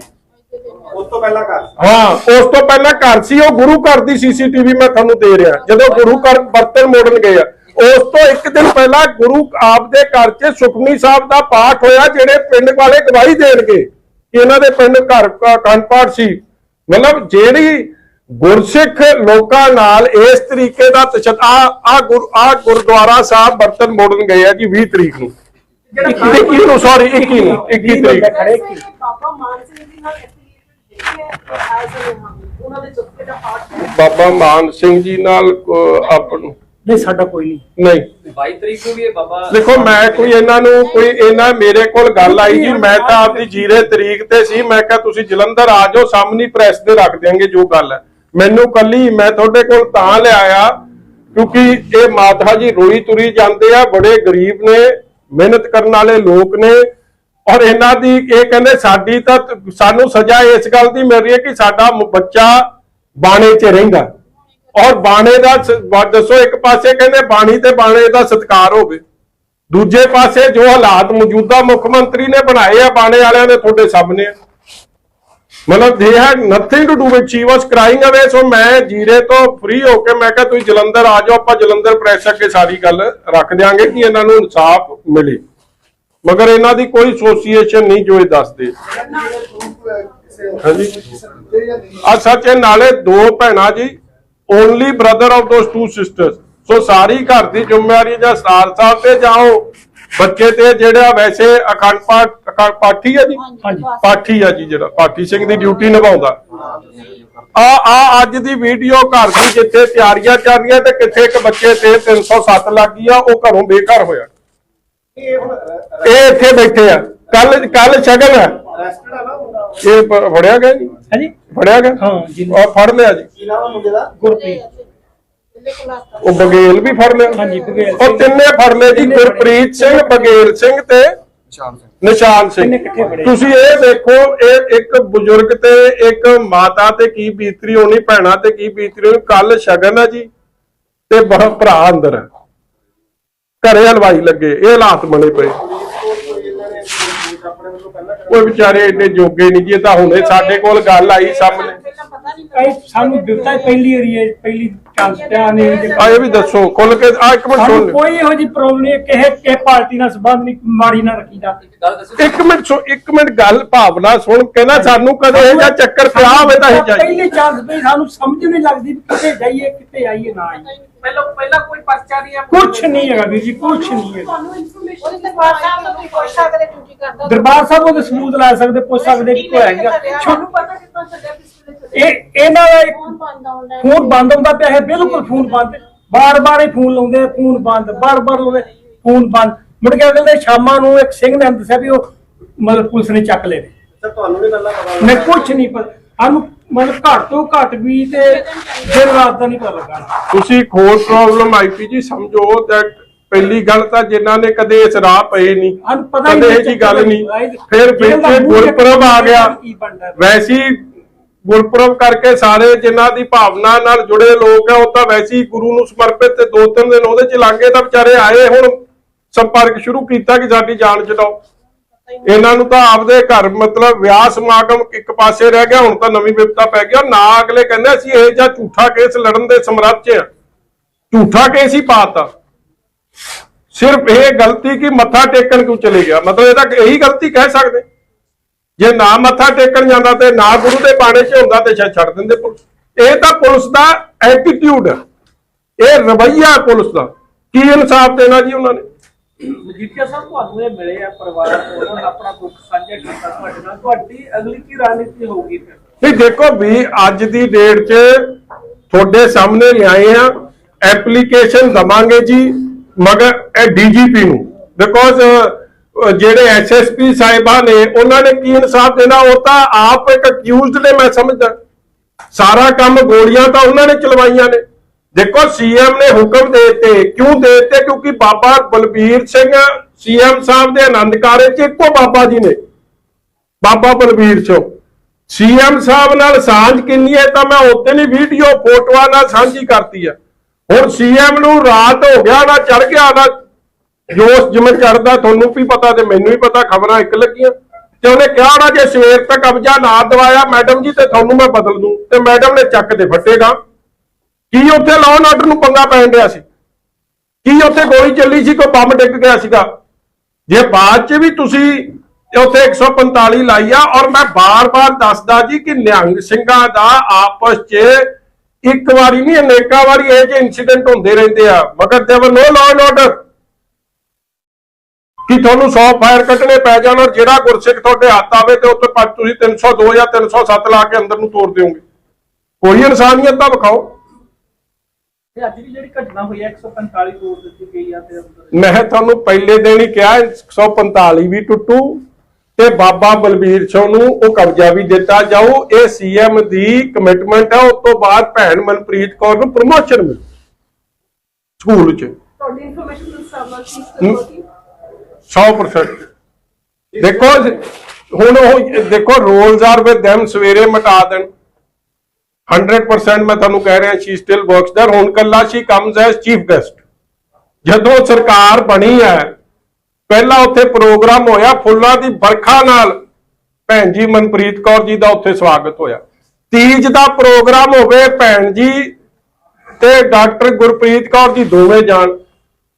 ਉਸ ਤੋਂ ਪਹਿਲਾਂ ਕਰ ਹਾਂ ਉਸ ਤੋਂ ਪਹਿਲਾਂ ਘਰ ਸੀ ਉਹ ਗੁਰੂ ਘਰ ਦੀ ਸੀਸੀਟੀਵੀ ਮੈਂ ਤੁਹਾਨੂੰ ਦੇ ਰਿਹਾ ਜਦੋਂ ਗੁਰੂ ਘਰ ਬਰਤਨ ਮੋੜਨ ਗਏ ਆ। ਉਸ ਤੋਂ ਇੱਕ ਦਿਨ ਪਹਿਲਾਂ ਗੁਰੂ ਆਪ ਦੇ ਘਰ 'ਚ ਸੁਖਮਨੀ ਸਾਹਿਬ ਦਾ ਪਾਠ ਹੋਇਆ ਜਿਹੜੇ ਪਿੰਡ ਵਾਲੇ ਗਵਾਹੀ ਦੇਣਗੇ ਕਿ ਇਹਨਾਂ ਦੇ ਪਿੰਡ ਘਰ ਕ- ਅਖੰਡ ਪਾਠ ਸੀ। ਮਤਲਬ ਜਿਹੜੀ ਗੁਰਸਿੱਖ ਲੋਕਾਂ ਨਾਲ ਇਸ ਤਰੀਕੇ ਦਾ ਤਸ਼ੱਦਦ ਆ ਆ ਗੁਰ ਆ ਗੁਰਦੁਆਰਾ ਸਾਹਿਬ ਬਰਤਨ ਮੋੜਨ ਗਏ ਆ ਜੀ 20 ਤਰੀਕ ਨੂੰ। 21 ਨੂੰ ਸੌਰੀ 21 ਨੂੰ 21 ਤਰੀਕ। ਬਾਬਾ ਮਾਨ ਸਿੰਘ ਜੀ ਨਾਲ ਉਹਨਾਂ ਦੇ ਚੁੱਕੇ ਦਾ ਪਾਠ ਬਾਬਾ ਮਾਨ ਸਿੰਘ ਜੀ ਨਾਲ ਅਹ, ਆਪ ਨੂੰ ਨਹੀਂ ਸਾਡਾ ਕੋਈ ਨਹੀਂ। ਨਹੀਂ। 22 ਤਰੀਕ ਨੂੰ ਵੀ ਇਹ ਬਾਬਾ ਦੇਖੋ ਮੈਂ ਕੋਈ ਇਹਨਾਂ ਨੂੰ ਕੋਈ ਇਹਨਾਂ ਮੇਰੇ ਕੋਲ ਗੱਲ ਆਈ ਜੀ ਮੈਂ ਤਾਂ ਆਪਦੀ ਜੀਰੇ ਤਰੀਕ ਤੇ ਸੀ ਮੈਂ ਕਿਹਾ ਤੁਸੀਂ ਜਲੰਧਰ ਆ ਜਾਓ ਸਾਹਮਣੀ ਪ੍ਰੈਸ ਤੇ ਰੱਖ ਦਿਆਂਗੇ ਜੋ ਗੱਲ ਹੈ। ਮੈਨੂੰ ਕੱਲੀ ਮੈਂ ਤੁਹਾਡੇ ਕੋਲ ਤਾਂ ਲਿਆਇਆ ਕਿਉਂਕਿ ਇਹ ਮਾਤਾ ਜੀ ਰੋਈ ਤੁਰੀ ਜਾਂਦੇ ਆ ਬੜੇ ਗਰੀਬ ਨੇ ਮਿਹਨਤ ਕਰਨ ਵਾਲੇ ਲੋਕ ਨੇ ਔਰ ਇਹਨਾਂ ਦੀ ਇਹ ਕਹਿੰਦੇ ਸਾਡੀ ਤਾਂ ਸਾਨੂੰ ਸਜ਼ਾ ਇਸ ਗੱਲ ਦੀ ਮਿਲ ਰਹੀ ਹੈ ਕਿ ਸਾਡਾ ਬੱਚਾ ਬਾਣੇ 'ਚ ਰਹਿੰਦਾ। ਔਰ ਬਾਣੇ ਦਾ ਦੱਸੋ ਇੱਕ ਪਾਸੇ ਕਹਿੰਦੇ ਬਾਣੀ ਤੇ ਬਾਣੇ ਦਾ ਸਤਿਕਾਰ ਹੋਵੇ। ਦੂਜੇ ਪਾਸੇ ਜੋ ਹਾਲਾਤ ਮੌਜੂਦਾ ਮੁੱਖ ਮੰਤਰੀ ਨੇ ਬਣਾਏ ਆ ਬਾਣੇ ਵਾਲਿਆਂ ਨੇ ਤੁਹਾਡੇ ਸਾਹਮਣੇ। ਮਤਲਬ they had nothing to do with she was crying away so ਮੈਂ ਜੀਰੇ ਤੋਂ ਫ੍ਰੀ ਹੋ ਕੇ ਮੈਂ ਕਿਹਾ ਤੁਸੀਂ ਜਲੰਧਰ ਆ ਜਾਓ ਆਪਾਂ ਜਲੰਧਰ ਪ੍ਰੈਸ ਅੱਗੇ ਸਾਰੀ ਗੱਲ ਰੱਖ ਦਿਆਂਗੇ ਕਿ ਇਹਨਾਂ ਨੂੰ ਇਨਸਾਫ ਮਿਲੇ। ਮਗਰ ਇਹਨਾਂ ਦੀ ਕੋਈ ਐਸੋਸੀਏਸ਼ਨ ਨਹੀਂ ਜੋ ਇਹ ਦੱਸਦੇ। ਹਾਂਜੀ। ਆ ਸੱਚ ਇਹ ਨਾਲੇ ਦੋ ਭੈਣਾਂ ਜੀ only brother of those two sisters so ਸਾਰੀ ਘਰ ਦੀ ਜ਼ਿੰਮੇਵਾਰੀ ਜਾਂ ਸਤਾਰ ਸਾਹਿਬ ਤੇ ਜਾਓ। ਬੱਚੇ ਤੇ ਜਿਹੜਾ ਵੈਸੇ ਅਖੰਡ ਪਾਠ ਅਖੰਡ ਪਾਠੀ ਆ ਜੀ। ਪਾਠੀ ਆ ਜੀ ਜਿਹੜਾ ਪਾਠੀ ਸਿੰਘ ਦੀ ਡਿਊਟੀ ਨਿਭਾਉਂਦਾ। ਆ ਆ ਅੱਜ ਦੀ ਵੀਡੀਓ ਘਰ ਦੀ ਜਿੱਥੇ ਤਿਆਰੀਆਂ ਚੱਲ ਰਹੀਆਂ ਤੇ ਕਿੱਥੇ ਇੱਕ ਬੱਚੇ ਤੇ 307 ਲੱਗ ਗਈ ਆ ਉਹ ਘਰੋਂ ਬੇਘਰ ਹੋਇਆ। ਇਹ ਇੱਥੇ ਬੈਠੇ ਆ। ਕੱਲ ਕੱਲ ਸ਼ਗਨ ਹੈ। ਅਰੈਸਟਡ ਆ ਨਾ ਮੁੰਡਾ ਇਹ ਪ- ਫੜਿਆ ਗਿਆ ਜੀ? ਹਾਂਜੀ। ਫੜਿਆ ਗਿਆ? ਹਾਂ ਜੀ। ਫੜ ਲਿਆ ਜੀ? ਗੁਰਪ੍ਰੀਤ। ਉਹ ਬਗੇਲ ਵੀ ਫੜ ਲਿਆ? ਹਾਂਜੀ, ਬਘੇਲ ਉਹ ਤਿੰਨੇ ਫੜ ਲਏ ਜੀ। ਗੁਰਪ੍ਰੀਤ ਸਿੰਘ ਬਗੇਲ ਸਿੰਘ ਤੇ ਨਿਸ਼ਾਨ ਸਿੰਘ। ਤਿੰਨੇ ਇਕੱਠੇ ਫੜੇ। ਤੁਸੀਂ ਇਹ ਦੇਖੋ ਇਹ ਇੱਕ ਬਜ਼ੁਰਗ ਤੇ ਇੱਕ ਮਾਤਾ ਤੇ ਕੀ ਬੀਤਰੀ ਹੋਣੀ ਭੈਣਾ ਤੇ ਕੀ ਬੀਤਰੀ ਹੋਣੀ ਕੱਲ ਸ਼ਗਨ ਹੈ ਜੀ ਤੇ ਬ- ਭਰਾ ਅੰਦਰ ਹੈ। ਘਰੇ ਹਲਵਾਈ ਲੱਗੇ ਇਹ ਹਾਲਾਤ ਬਣੇ ਪਏ। ਕੋਈ ਵਿਚਾਰੇ ਏਡੇ ਜੋਗੇ ਨਹੀਂ ਜੀ ਇਹ ਤਾਂ ਹੁਣੇ ਸਾਡੇ ਕੋਲ ਗੱਲ ਆਈ ਸਾਹਮਣੇ। ਇਹ ਸਾਨੂੰ ਦਿੱਤਾ ਹੀ ਪਹਿਲੀ ਵਾਰੀ ਹੈ ਪਹਿਲੀ ਚਾਂਸ ਪਿਆ ਨਹੀਂ ਜੇ- ਆ ਇਹ ਵੀ ਦੱਸੋ ਖੁੱਲ ਕੇ ਆ ਇੱਕ ਮਿੰਟ ਸੁਣ ਸਾਨੂੰ ਲਿਓ। ਕੋਈ ਇਹੋ ਜਿਹੀ ਪ੍ਰੋਬਲਮ ਨਹੀਂ ਹੈ, ਕਿਸੇ ਕਿਸੇ ਪਾਰਟੀ ਨਾਲ ਸੰਬੰਧ ਨਹੀਂ ਮਾੜੀ ਨਾ ਰੱਖੀਦਾ ਇੱਕ ਮਿੰਟ ਸੁਣ ਇੱਕ ਮਿੰਟ ਗੱਲ ਭਾਵਨਾ ਸੁਣ ਕਹਿੰਦਾ ਸਾਨੂੰ ਕਦੇ ਇਹ ਜਿਹਾ ਚੱਕਰ ਪਿਆ ਹੋਵੇ ਤਾਂ ਹੀ ਜਾਈਏ ਪਹਿਲੀ ਚਾਂਸ ਪਈ ਸਾਨੂੰ ਸਮਝ ਨਹੀਂ ਲੱਗਦੀ ਵੀ ਕਿੱਥੇ ਜਾਈਏ ਕਿੱਥੇ ਆਈਏ ਨਾ ਆਈਏ। ਪਹਿਲਾਂ ਪਹਿਲਾਂ ਕੋਈ ਪਰਚਾ ਨਹੀਂ ਹੈ ਕੁਛ ਨਹੀਂ ਹੈਗਾ ਵੀਰ ਜੀ ਕੁਛ ਨਹੀਂ ਹੈਗਾ। ਤੁਹਾਨੂੰ ਇਨਫੋਰਮੇਸ਼ਨ ਉਹਦੇ ਦਰਬਾਰ ਸਾਹਿਬ ਤੋਂ ਕੋਈ ਪੁੱਛ ਸਕਦੇ ਡਿਊਟੀ ਕਰਦਾ ਦਰਬਾਰ ਸਾਹਿਬ ਉਹਦੇ ਸਬੂਤ ਲਾ ਸਕਦੇ ਪੁੱਛ ਸਕਦੇ ਕਿ ਕੋਈ ਹੈਗਾ। ਤੁਹਾਨੂੰ ਪਤਾ ਕਿੰਨਾ ਚੱਲਿਆ ਕਿਸ ਵੇਲੇ ਚੱਲਿਆ। ਇਹ ਇਹਨਾਂ ਦਾ ਇੱਕ ਫੋਨ ਬੰਦ ਆਉਂਦਾ ਫੋਨ ਬੰਦ ਹੁੰਦਾ ਪਿਆ ਹੈ ਬਿਲਕੁਲ ਫੋਨ ਬੰਦ। ਬਾਰ-ਬਾਰ ਹੀ ਫੋਨ ਲਾਉਂਦੇ ਆ, ਫੋਨ ਬੰਦ ਬਾਰ-ਬਾਰ ਲਾਉਂਦੇ ਫੋਨ ਬੰਦ। ਮੁੜ ਕੇ ਕਹਿੰਦੇ ਸ਼ਾਮਾਂ ਨੂੰ ਇੱਕ ਸਿੰਘ ਨੇ ਦੱਸਿਆ ਵੀ ਉਹ ਮਤਲਬ ਪੁਲਿਸ ਨੇ ਚੱਕ ਲਏ ਨੇ। ਸਰ ਤੁਹਾਨੂੰ ਨਹੀਂ ਗੱਲਾਂ ਪਤਾ ਮੈਂ ਕੁਝ ਨਹੀਂ ਪਤਾ। ਸਾਨੂੰ ਮਤਲਬ ਘੱਟ ਤੋਂ ਘੱਟ ਵੀ ਤੇ ਦਿਨ ਰਾਤ ਦਾ ਨਹੀਂ ਪਤਾ ਲੱਗਾ ਤੁਸੀਂ ਖੋਰ ਪ੍ਰੋਬਲਮ ਆਈਪੀ ਜੀ ਸਮਝੋ that ਪਹਿਲੀ ਗੱਲ ਤਾਂ ਜਿਨ੍ਹਾਂ ਨੇ ਕਦੇ ਇਸ ਰਾਹ ਪਏ ਨਹੀਂ ਸਾਨੂੰ ਪਤਾ ਹੀ ਕਦੇ ਨਹੀਂ ਇਹ ਜੀ ਗੱਲ ਨਹੀਂ। ਫਿਰ ਵਿੱਚ ਗੁਰਪੁਰਬ ਆ ਗਿਆ। ਕੀ ਬਣਦਾ ਵੈਸੀ ਹੀ ਗੁਰਪੁਰਬ ਕਰਕੇ ਸਾਰੇ ਜਿਨ੍ਹਾਂ ਦੀ ਭਾਵਨਾ ਨਾਲ ਜੁੜੇ ਲੋਕ ਆ ਉਹ ਤਾਂ ਵੈਸੀ ਗੁਰੂ ਨੂੰ ਸਮਰਪਿਤ ਤੇ ਦੋ ਤਿੰਨ ਦਿਨ ਉਹਦੇ ਚ ਲੰਘੇ ਤਾਂ ਵਿਚਾਰੇ ਆਏ ਹੁਣ ਸੰਪਰਕ ਸ਼ੁਰੂ ਕੀਤਾ ਕਿ ਸਾਡੀ ਜਾਨ ਛਡਾਓ ਇਹਨਾਂ ਨੂੰ ਤਾਂ ਆਪਦੇ ਘਰ, ਮਤਲਬ ਵਿਆਹ ਸਮਾਗਮ ਇੱਕ ਪਾਸੇ ਰਹਿ ਗਿਆ, ਹੁਣ ਤਾਂ ਨਵੀਂ ਵਿਪਤਾ ਪੈ ਗਿਆ ਨਾ ਅਗਲੇ ਕਹਿੰਦੇ ਅਸੀਂ ਇਹ ਜਾਂ ਝੂਠਾ ਕੇਸ ਲੜਨ ਦੇ ਸਮਰੱਥ 'ਚ ਆ ਝੂਠਾ ਕੇਸ ਹੀ ਪਾਤਾ। ਸਿਰਫ ਇਹ ਗਲਤੀ ਕਿ ਮੱਥਾ ਟੇਕਣ ਕਿਉਂ ਚਲੇ ਗਿਆ? ਮਤਲਬ ਇਹਦਾ ਇਹੀ ਗਲਤੀ ਕਹਿ ਸਕਦੇ। ਜੇ ਨਾ ਮੱਥਾ ਟੇਕਣ ਜਾਂਦਾ ਤੇ ਨਾ ਗੁਰੂ ਦੇ ਬਾਣੇ 'ਚ ਹੁੰਦਾ ਤੇ ਸ਼ਾਇਦ ਛੱਡ ਦਿੰਦੇ ਪੁਲਿਸ। ਇਹ ਤਾਂ ਪੁਲਿਸ ਦਾ ਐਟੀਟਿਊਡ ਹੈ। ਇਹ ਰਵੱਈਆ ਪੁਲਿਸ ਦਾ। ਕੀ ਇਨਸਾਫ ਦੇਣਾ ਜੀ ਉਹਨਾਂ ਨੇ? ਮਜੀਠੀਆ ਸਾਹਿਬ, ਤੁਹਾਨੂੰ ਇਹ ਮਿਲੇ ਆ ਪਰਿਵਾਰ ਉਹਨਾਂ ਆਪਣਾ ਦੁੱਖ ਸਾਂਝਾ ਕੀਤਾ ਤੁਹਾਡੇ ਨਾਲ। ਤੁਹਾਡੀ ਅਗਲੀ ਕੀ ਰਣਨੀਤੀ ਹੋਊਗੀ ਫਿਰ? ਨਹੀਂ, ਦੇਖੋ ਵੀ ਅੱਜ ਦੀ ਡੇਟ 'ਚ ਤੁਹਾਡੇ ਸਾਹਮਣੇ ਲਿਆਏ ਆ ਐਪਲੀਕੇਸ਼ਨ ਦਵਾਂਗੇ ਜੀ, ਮਗਰ ਇਹ ਡੀਜੀਪੀ ਨੂੰ। ਬਿਕੋਜ਼ ਜਿਹੜੇ ਐਸਐਸਪੀ ਸਾਹਿਬਾਂ ਨੇ, ਉਹਨਾਂ ਨੇ ਕੀ ਇਨਸਾਫ ਦੇਣਾ? ਉਹ ਤਾਂ ਆਪ ਇੱਕ ਅਕਿਊਜ਼ਡ ਨੇ, ਮੈਂ ਸਮਝਦਾ। ਸਾਰਾ ਕੰਮ ਗੋਲੀਆਂ ਤਾਂ ਉਹਨਾਂ ਨੇ ਚਲਵਾਈਆਂ ਨੇ। ਦੇਖੋ ਸੀਐਮ ਨੇ ਹੁਕਮ ਦੇ ਦਿੱਤੇ। ਕਿਉਂ ਦੇ ਦਿੱਤੇ? ਕਿਉਂਕਿ ਬਾਬਾ ਬਲਬੀਰ ਸਿੰਘ ਸੀਐਮ ਸਾਹਿਬ ਦੇ ਆਨੰਦ ਕਾਰਜ 'ਚ ਇੱਕੋ ਬਾਬਾ ਜੀ ਨੇ। ਬਾਬਾ ਬਲਬੀਰ ਸਿੰਘ। ਸੀਐਮ ਸਾਹਿਬ ਨਾਲ ਸਾਂਝ ਕਿੰਨੀ ਹੈ ਤਾਂ ਮੈਂ ਉਦੋਂ ਹੀ ਵੀਡੀਓ ਫੋਟੋਆਂ ਨਾਲ ਸਾਂਝੀ ਕਰਤੀ ਆ ਹੁਣ ਸੀਐਮ ਨੂੰ ਰਾਤ ਹੋ ਗਿਆ ਨਾ ਚੜ ਗਿਆ ਨਾ ਜੋਸ਼ ਜਿਵੇਂ ਚੜਦਾ ਤੁਹਾਨੂੰ ਵੀ ਪਤਾ ਤੇ ਮੈਨੂੰ ਵੀ ਪਤਾ, ਖਬਰਾਂ ਇੱਕ ਲੱਗੀਆਂ। ਤੇ ਉਹਨੇ ਕਿਹਾ ਨਾ ਜੇ ਸਵੇਰ ਤੱਕ ਕਬਜ਼ਾ ਨਾ ਦਵਾਇਆ, ਮੈਡਮ ਜੀ, ਤੇ ਤੁਹਾਨੂੰ ਮੈਂ ਬਦਲ ਦੂੰ। ਤੇ ਮੈਡਮ ਨੇ ਚੱਕ ਦੇ ਫੱਟੇਗਾ ਕੀ ਉੱਥੇ ਲਾਅ ਆਰਡਰ ਨੂੰ ਪੰਗਾ ਪੈਣ ਡਿਆ ਸੀ? ਕੀ ਉੱਥੇ ਗੋਲੀ ਚੱਲੀ ਸੀ, ਕੋਈ ਬੰਬ ਡਿੱਗ ਗਿਆ ਸੀਗਾ? ਜੇ ਬਾਅਦ ਚ ਵੀ ਤੁਸੀਂ ਉੱਥੇ 145 ਲਾਈ ਆ, ਔਰ ਮੈਂ ਬਾਰ-ਬਾਰ ਦੱਸਦਾ ਜੀ ਕਿ ਨਿਹੰਗ ਸਿੰਘਾਂ ਦਾ ਆਪਸ 'ਚ ਇੱਕ ਵਾਰੀ ਨਹੀਂ, ਅਨੇਕਾਂ ਵਾਰੀ ਇਹ ਜਿਹੇ ਇਨਸੀਡੈਂਟ ਹੁੰਦੇ ਰਹਿੰਦੇ ਆ। ਮਗਰ ਦੇ ਦੇਵਰ ਨੋ ਲਾਅ ਐਂਡ ਆਰਡਰ ਕਿ ਤੁਹਾਨੂੰ 100 ਫਾਇਰ ਕੱਢਣੇ ਪੈ ਜਾਣ, ਔਰ ਜਿਹੜਾ ਗੁਰਸਿੱਖ ਤੁਹਾਡੇ ਹੱਥ ਆਵੇ ਤੇ ਉੱਤੇ ਪੱਜ ਤੁਸੀਂ 302 ਜਾਂ 307 ਲਾ ਕੇ ਅੰਦਰ ਨੂੰ ਤੋੜ ਦਿਓਗੇ। ਕੋਈ ਇਨਸਾਨੀਅਤ ਤਾਂ ਵਿਖਾਓ। ਤੇ ਅੱਜ ਦੀ ਜਿਹੜੀ ਘਟਨਾ ਹੋਈ ਹੈ 145 ਤੋੜ ਦਿੱਤੀ ਗਈ ਆ ਤੇ ਅੰਦਰ ਮੈਂ ਤੁਹਾਨੂੰ ਪਹਿਲੇ ਦਿਨ ਹੀ ਕਿਹਾ 145 ਵੀ ਟੁੱਟੂ ਤੇ ਬਾਬਾ ਬਲਬੀਰ ਸਿੰਘ ਨੂੰ ਉਹ ਕਬਜ਼ਾ ਵੀ ਦਿੱਤਾ ਜਾਊ। ਇਹ ਸੀਐਮ ਦੀ ਕਮਿਟਮੈਂਟ ਹੈ। ਉਸ ਤੋਂ ਬਾਅਦ ਭੈਣ ਮਨਪ੍ਰੀਤ ਕੌਰ ਨੂੰ ਪ੍ਰਮੋਸ਼ਨ ਮਿਲ। ਸਕੂਲ 'ਚ। ਤੁਹਾਡੀ ਇਨਫੋਰਮੇਸ਼ਨ ਦੇ ਹਿਸਾਬ ਨਾਲ ਕੀ ਕਰੋਗੇ 100% ਦੇਖੋ ਹੁਣ ਉਹ ਦੇਖੋ ਰੋਲਸ ਆਰ ਵਿਦ them ਸਵੇਰੇ ਮਟਾ ਦੇਣ। 100% ਮੈਂ ਤੁਹਾਨੂੰ ਕਹਿ ਰਿਹਾ ਸ਼ੀ ਸਟਿਲ ਵਰਕਸ there ਹੁਣ ਕੱਲਾ she comes as chief guest ਜਦੋਂ ਸਰਕਾਰ ਬਣੀ ਹੈ, ਪਹਿਲਾਂ ਉੱਥੇ ਪ੍ਰੋਗਰਾਮ ਹੋਇਆ ਫੁੱਲਾਂ ਦੀ ਵਰਖਾ ਨਾਲ। ਭੈਣ ਜੀ, ਮਨਪ੍ਰੀਤ ਕੌਰ ਜੀ ਦਾ ਉੱਥੇ ਸਵਾਗਤ ਹੋਇਆ। ਤੀਜ ਦਾ ਪ੍ਰੋਗਰਾਮ ਹੋਵੇ ਭੈਣ ਜੀ ਤੇ ਡਾਕਟਰ ਗੁਰਪ੍ਰੀਤ ਕੌਰ ਜੀ ਦੋਵੇਂ ਜਾਣ।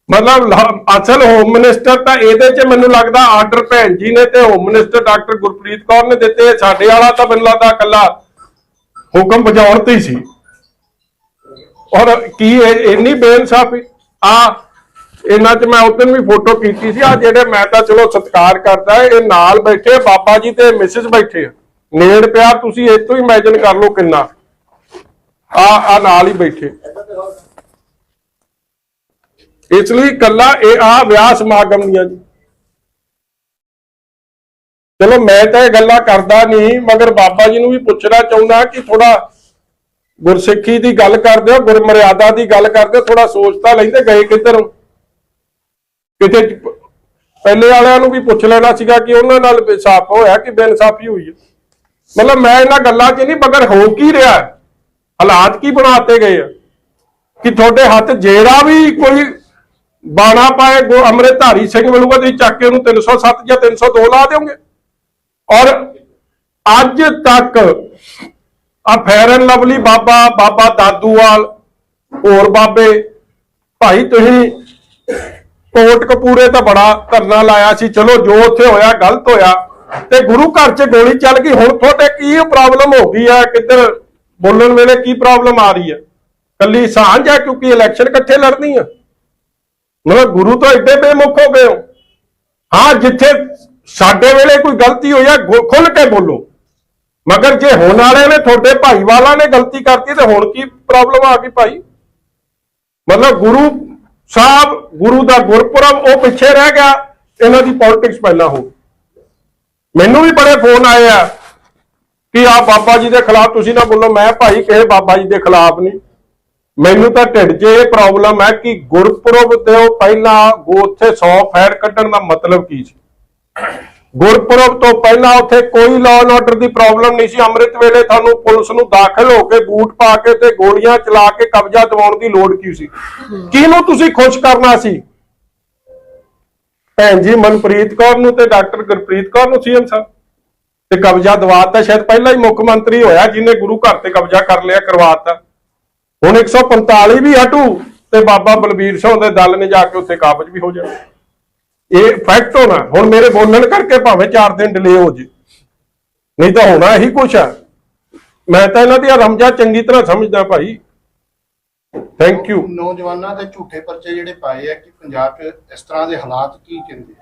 ਮਤਲਬ ਅਸਲ ਹੋਮ ਮਿਨਿਸਟਰ ਤਾਂ ਇਹਦੇ 'ਚ ਮੈਨੂੰ ਲੱਗਦਾ ਆਰਡਰ ਭੈਣ ਜੀ ਨੇ ਤੇ home minister doctor Gurpreet Kaur ਨੇ ਦਿੱਤੇ। ਸਾਡੇ ਵਾਲਾ ਤਾਂ ਮੈਨੂੰ ਲੱਗਦਾ ਇਕੱਲਾ ਹੁਕਮ ਬਜਾਉਣ ਤੇ ਹੀ ਸੀ। ਔਰ ਕੀ ਇਹ ਇੰਨੀ ਬੇਇਨਸਾਫੀ? ਆ, ਇਹਨਾਂ 'ਚ ਮੈਂ ਉਦੋਂ ਵੀ ਫੋਟੋ ਕੀਤੀ ਸੀ। ਆ ਜਿਹੜੇ ਮੈਂ ਤਾਂ ਚਲੋ ਸਤਿਕਾਰ ਕਰਦਾ, ਇਹ ਨਾਲ ਬੈਠੇ ਬਾਬਾ ਜੀ ਤੇ ਮਿਸਿਸ ਬੈਠੇ ਨੇੜ ਪਿਆ ਤੁਸੀਂ ਇਹ ਤੋਂ ਇਮੇਜਿਨ ਕਰ ਲਓ ਕਿੰਨਾ। ਆ ਆ ਨਾਲ ਹੀ ਬੈਠੇ। ਇਸ ਲਈ ਕੱਲਾ ਇਹ ਆ ਵਿਆਹ ਸਮਾਗਮ ਦੀਆਂ ਜੀ। ਚਲੋ ਮੈਂ ਤਾਂ ਇਹ ਗੱਲਾਂ ਕਰਦਾ ਨਹੀਂ, ਮਗਰ ਬਾਬਾ ਜੀ ਨੂੰ ਵੀ ਪੁੱਛਣਾ ਚਾਹੁੰਦਾ ਕਿ ਥੋੜਾ ਗੁਰਸਿੱਖੀ ਦੀ ਗੱਲ ਕਰਦੇ ਹੋ, ਗੁਰਮਰਿਆਦਾ ਦੀ ਗੱਲ ਕਰਦੇ ਹੋ ਥੋੜਾ ਸੋਚ ਤਾਂ ਲੈਂਦੇ ਗਏ ਕਿੱਧਰ? ਕਿਤੇ ਪਹਿਲੇ ਵਾਲਿਆਂ ਨੂੰ ਵੀ ਪੁੱਛ ਲੈਣਾ ਸੀਗਾ ਕਿ ਉਹਨਾਂ ਨਾਲ ਇਨਸਾਫ ਹੋਇਆ ਕਿ ਬੇਇਨਸਾਫੀ ਹੋਈ ਹੈ। ਮਤਲਬ ਮੈਂ ਇਹਨਾਂ ਗੱਲਾਂ 'ਚ ਨਹੀਂ, ਮਗਰ ਹੋ ਕੀ ਰਿਹਾ ਹਾਲਾਤ ਕੀ ਬਣਾਤੇ ਗਏ ਆ? ਕਿ ਤੁਹਾਡੇ ਹੱਥ ਜਿਹੜਾ ਵੀ ਕੋਈ ਬਾਣਾ ਪਾਏ, ਗੋ, ਅੰਮ੍ਰਿਤਧਾਰੀ ਸਿੰਘ ਮਿਲੂਗਾ, ਤੁਸੀਂ ਚੱਕ ਕੇ ਉਹਨੂੰ 307 ਜਾਂ 302 ਲਾ ਦਿਓਗੇ? ਔਰ ਅੱਜ ਤੱਕ ਆ ਫੈਰਨ ਲਵਲੀ ਬਾਬਾ ਬਾਬਾ ਦਾਦੂਵਾਲ, ਹੋਰ ਬਾਬੇ, ਭਾਈ ਤੁਸੀਂ ਕੋਟ ਕਪੂਰੇ ਤਾਂ ਬੜਾ ਧਰਨਾ ਲਾਇਆ ਸੀ, ਚਲੋ ਜੋ ਉੱਥੇ ਹੋਇਆ ਗਲਤ ਹੋਇਆ, ਤੇ ਗੁਰੂ ਘਰ 'ਚ ਗੋਲੀ ਚੱਲ ਗਈ, ਹੁਣ ਤੁਹਾਡੇ ਕੀ ਪ੍ਰੋਬਲਮ ਹੋ ਗਈ ਆ ਕਿੱਧਰ ਬੋਲਣ ਵੇਲੇ ਕੀ ਪ੍ਰੋਬਲਮ ਆ ਰਹੀ ਆ ਕੱਲੀ ਸਾਂਝ ਆ ਕਿਉਂਕਿ ਇਲੈਕਸ਼ਨ ਇਕੱਠੇ ਲੜਨੀ ਆ। ਮਤਲਬ ਗੁਰੂ ਤੋਂ ਐਡੇ ਬੇਮੁਖ ਹੋ ਗਏ ਹੋ। ਹਾਂ, ਜਿੱਥੇ ਸਾਡੇ ਵੇਲੇ ਕੋਈ ਗਲਤੀ ਹੋਈ ਆ ਗੋ- ਖੁੱਲ ਕੇ ਬੋਲੋ। ਮਗਰ ਜੇ ਹੁਣ ਵਾਲੇ ਨੇ, ਤੁਹਾਡੇ ਭਾਈ ਵਾਲਾ ਨੇ ਗਲਤੀ ਕਰਤੀ, ਤੇ ਹੁਣ ਕੀ ਪ੍ਰੋਬਲਮ ਆ ਗਈ ਭਾਈ? ਮਤਲਬ ਗੁਰੂ ਸਾਹਿਬ, ਗੁਰੂ ਦਾ ਗੁਰਪੁਰਬ, ਉਹ ਪਿੱਛੇ ਰਹਿ ਗਿਆ, ਇਹਨਾਂ ਦੀ ਪੋਲਿਟਿਕਸ ਪਹਿਲਾਂ ਹੋ ਮੈਨੂੰ ਵੀ ਬੜੇ ਫੋਨ ਆਏ ਆ ਕਿ ਆ ਬਾਬਾ ਜੀ ਦੇ ਖਿਲਾਫ ਤੁਸੀਂ ਨਾ ਬੋਲੋ। ਮੈਂ ਭਾਈ ਕਿਸੇ ਬਾਬਾ ਜੀ ਦੇ ਖਿਲਾਫ ਨਹੀਂ। ਮੈਨੂੰ ਤਾਂ ਢਿੱਡ 'ਚ ਇਹ ਪ੍ਰੋਬਲਮ ਹੈ ਕਿ ਗੁਰਪੁਰਬ ਤੋਂ ਪਹਿਲਾਂ ਉੱਥੇ 100 ਫੈਰ ਕੱਢਣ ਦਾ ਮਤਲਬ ਕੀ ਸੀ? ਗੁਰਪੁਰਬ ਤੋਂ ਪਹਿਲਾਂ ਉੱਥੇ ਕੋਈ ਲਾਅ ਐਂਡ ਆਰਡਰ ਦੀ ਪ੍ਰੋਬਲਮ ਨਹੀਂ ਸੀ। ਅੰਮ੍ਰਿਤ ਵੇਲੇ ਤੁਹਾਨੂੰ ਪੁਲਿਸ ਨੂੰ ਦਾਖਲ ਹੋ ਕੇ ਬੂਟ ਪਾ ਕੇ ਤੇ ਗੋਲੀਆਂ ਚਲਾ ਕੇ ਕਬਜ਼ਾ ਦਿਵਾਉਣ ਦੀ ਲੋੜ ਕੀ ਸੀ? ਕਿਹਨੂੰ ਤੁਸੀਂ ਖੁਸ਼ ਕਰਨਾ ਸੀ? ਭੈਣ ਜੀ, ਮਨਪ੍ਰੀਤ ਕੌਰ ਨੂੰ ਤੇ ਡਾਕਟਰ ਗੁਰਪ੍ਰੀਤ ਕੌਰ ਨੂੰ ਸੀਐਮ ਸਾਹਿਬ ਤੇ ਕਬਜ਼ਾ ਦਵਾਤਾ ਸ਼ਾਇਦ ਪਹਿਲਾਂ ਹੀ ਮੁੱਖ ਮੰਤਰੀ ਹੋਇਆ, ਜਿਹਨੇ ਗੁਰੂ ਘਰ ਤੇ ਕਬਜ਼ਾ ਕਰ ਲਿਆ ਕਰਵਾਤਾ ਹੁਣ 145 ਵੀ ਹਟੂ ਤੇ ਬਾਬਾ ਬਲਬੀਰ ਸਿੰਘ ਦੇ ਦਲ ਨੇ ਜਾ ਕੇ ਉੱਥੇ ਕਾਬਜ ਵੀ ਹੋ ਜਾਣਾ। ਇਹ ਫੈਕਟ ਹੋਣਾ। ਹੁਣ ਮੇਰੇ ਬੋਲਣ ਕਰਕੇ ਭਾਵੇਂ 4 ਦਿਨ ਡਿਲੇ ਹੋ ਜੇ। ਨਹੀਂ ਤਾਂ ਹੋਣਾ ਇਹੀ ਕੁਛ ਆ। ਮੈਂ ਤਾਂ ਇਹਨਾਂ ਦੀਆਂ ਰਮਜਾਂ ਚੰਗੀ ਤਰ੍ਹਾਂ ਸਮਝਦਾ ਭਾਈ। ਥੈਂਕ ਯੂ ਨੌਜਵਾਨਾਂ ਦੇ ਝੂਠੇ ਪਰਚੇ ਜਿਹੜੇ ਪਾਏ ਆ ਕਿ ਪੰਜਾਬ 'ਚ ਇਸ ਤਰ੍ਹਾਂ ਦੇ ਹਾਲਾਤ ਕੀ ਕਹਿੰਦੇ?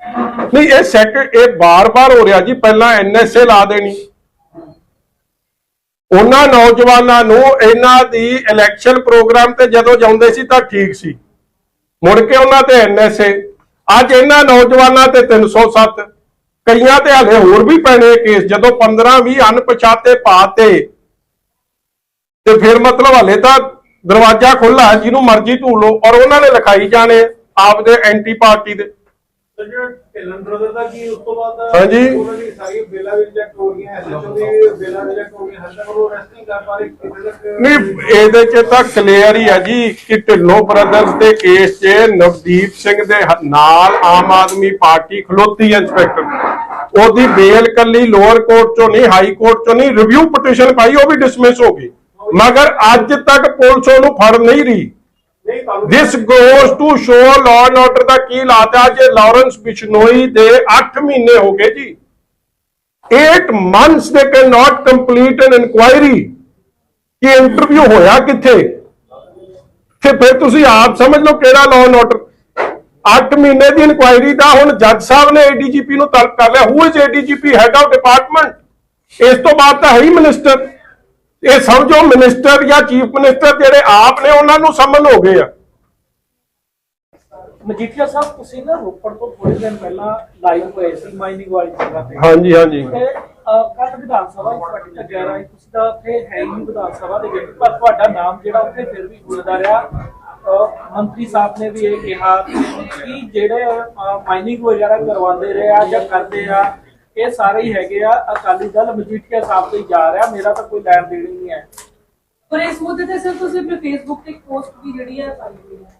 ਨਹੀਂ ਇਹ ਸੈਕਟਰ ਇਹ ਬਾਰ-ਬਾਰ ਹੋ ਰਿਹਾ ਜੀ। ਪਹਿਲਾਂ ਐਨਐਸਏ ਲਾ ਦੇਣੀ। ਉਹਨਾਂ ਨੌਜਵਾਨਾਂ ਨੂੰ ਇਹਨਾਂ ਦੀ ਇਲੈਕਸ਼ਨ ਪ੍ਰੋਗਰਾਮ ਤੇ ਜਦੋਂ ਜਾਂਦੇ ਸੀ ਤਾਂ ਠੀਕ ਸੀ। ਮੁੜ ਕੇ ਉਹਨਾਂ ਤੇ ਐਨਐਸਏ ਅੱਜ ਇਹਨਾਂ ਨੌਜਵਾਨਾਂ ਤੇ 307 ਕਈਆਂ ਤੇ ਹਲੇ ਹੋਰ ਵੀ ਪੈਣੇ ਕੇਸ, ਜਦੋਂ 15 20 ਅਣਪਛਾਤੇ ਪਾਤੇ ਤੇ। ਫਿਰ ਮਤਲਬ ਹਲੇ ਤਾਂ ਦਰਵਾਜ਼ਾ ਖੁੱਲਾ ਜਿਹਨੂੰ ਮਰਜ਼ੀ ਢੂੰ ਲਓ, ਔਰ ਉਹਨਾਂ ਨੇ ਲਿਖਾਈ ਜਾਣੇ ਆਪਦੇ ਐਂਟੀ ਪਾਰਟੀ ਦੇ। ਹਾਂਜੀ। ਨਹੀਂ ਇਹਦੇ ਚ ਤਾਂ ਕਲੀਅਰ ਹੀ ਆ ਜੀ ਕਿ ਢਿੱਲੋਂ ਬ੍ਰਦਰਸ ਦੇ ਕੇਸ 'ਚ ਨਵਦੀਪ ਸਿੰਘ ਦੇ ਨਾਲ ਆਮ ਆਦਮੀ ਪਾਰਟੀ ਖਲੋਤੀ ਇੰਸਪੈਕਟਰ ਉਹਦੀ ਬੇਲ ਕੱਲੀ ਲੋਅਰ ਕੋਰਟ ਚੋਂ ਨਹੀਂ ਹਾਈ ਕੋਰਟ ਚੋਂ ਨਹੀਂ ਰਿਵਿਊ ਪਟੀਸ਼ਨ ਪਾਈ ਉਹ ਵੀ ਡਿਸਮਿਸ ਹੋ ਗਈ। ਮਗਰ ਅੱਜ ਤੱਕ ਪੁਲਿਸ ਉਹਨੂੰ ਫੜ ਨਹੀਂ ਰਹੀ। This goes to show law and order ਦਾ ਕੀ ਲਾਤਾ ਜੇ ਲਾਰੈਂਸ ਬਿਸ਼ਨੋਈ ਦੇ 8 ਮਹੀਨੇ ਹੋ ਗਏ ਜੀ। 8 months they can not complete an inquiry ਕਿ ਇੰਟਰਵਿਊ ਹੋਇਆ ਕਿੱਥੇ? ਤੇ ਫਿਰ ਤੁਸੀਂ ਆਪ ਸਮਝ ਲਓ ਕਿਹੜਾ ਲਾਅ ਐਂਡ ਆਰਡਰ 8 ਮਹੀਨੇ ਦੀ ਇਨਕੁਆਇਰੀ ਦਾ ਹੁਣ ਜੱਜ ਸਾਹਿਬ ਨੇ ਏਡੀਜੀਪੀ ਨੂੰ ਤਲਬ ਕਰ ਲਿਆ। Who is ADGP head of department ਇਸ ਤੋਂ ਬਾਅਦ ਤਾਂ ਹੈ ਹੀ ਮਿਨਿਸਟਰ ਇਹ ਸਮਝੋ ਮਿਨਿਸਟਰ ਜਾਂ ਚੀਫ ਮਿਨਿਸਟਰ ਜਿਹੜੇ ਆਪ ਨੇ ਉਹਨਾਂ ਨੂੰ ਸਮਨ ਹੋ ਗਏ ਆ। ਮਜੀਠੀਆ ਸਾਹਿਬ ਤੁਸੀਂ ਨਾ ਰੋਪੜ ਤੋਂ ਥੋੜੇ ਦਿਨ ਪਹਿਲਾਂ ਲਾਈਵ ਹੋਏ ਸੀ ਮਾਈਨਿੰਗ ਵਾਲੀ ਜਗ੍ਹਾ ਤੇ। ਹਾਂਜੀ ਹਾਂਜੀ। ਕੱਲ ਵਿਧਾਨ ਸਭਾ ਵਿੱਚ ਤੁਹਾਡੀ ਤਾਂ ਗੈਰ ਆਈ ਤੁਸੀਂ ਤਾਂ ਉੱਥੇ ਹੈ ਹੀ ਨਹੀਂ ਵਿਧਾਨ ਸਭਾ ਦੇ ਵਿੱਚ ਪਰ ਤੁਹਾਡਾ ਨਾਮ ਜਿਹੜਾ ਉੱਥੇ ਫਿਰ ਵੀ ਗੁੰਜਦਾ ਰਿਹਾ। ਮੰਤਰੀ ਸਾਹਿਬ ਨੇ ਵੀ ਇਹ ਕਿਹਾ ਕਿ ਜਿਹੜੇ ਮਾਈਨਿੰਗ ਵਗੈਰਾ ਕਰਵਾਉਂਦੇ ਰਹੇ ਆ ਜਾਂ ਕਰਦੇ ਆ ਇਹ ਸਾਰੇ ਹੀ ਹੈਗੇ ਆ ਅਕਾਲੀ ਦਲ ਮਜੀਠੀਆ ਸਾਹਿਬ ਤੇ ਹੀ ਜਾ ਰਿਹਾ ਮੇਰਾ ਤਾਂ ਕੋਈ ਲੈਣ ਦੇਣ ਨਹੀਂ ਹੈ। ਪਰ ਇਸ ਮੁੱਦੇ ਤੇ ਸਰ ਤੁਸੀਂ ਆਪਣੇ ਫੇਸਬੁੱਕ ਤੇ ਇੱਕ ਪੋਸਟ ਵੀ ਜਿਹੜੀ ਹੈ ਪਾਈ ਹੋਈ ਹੈ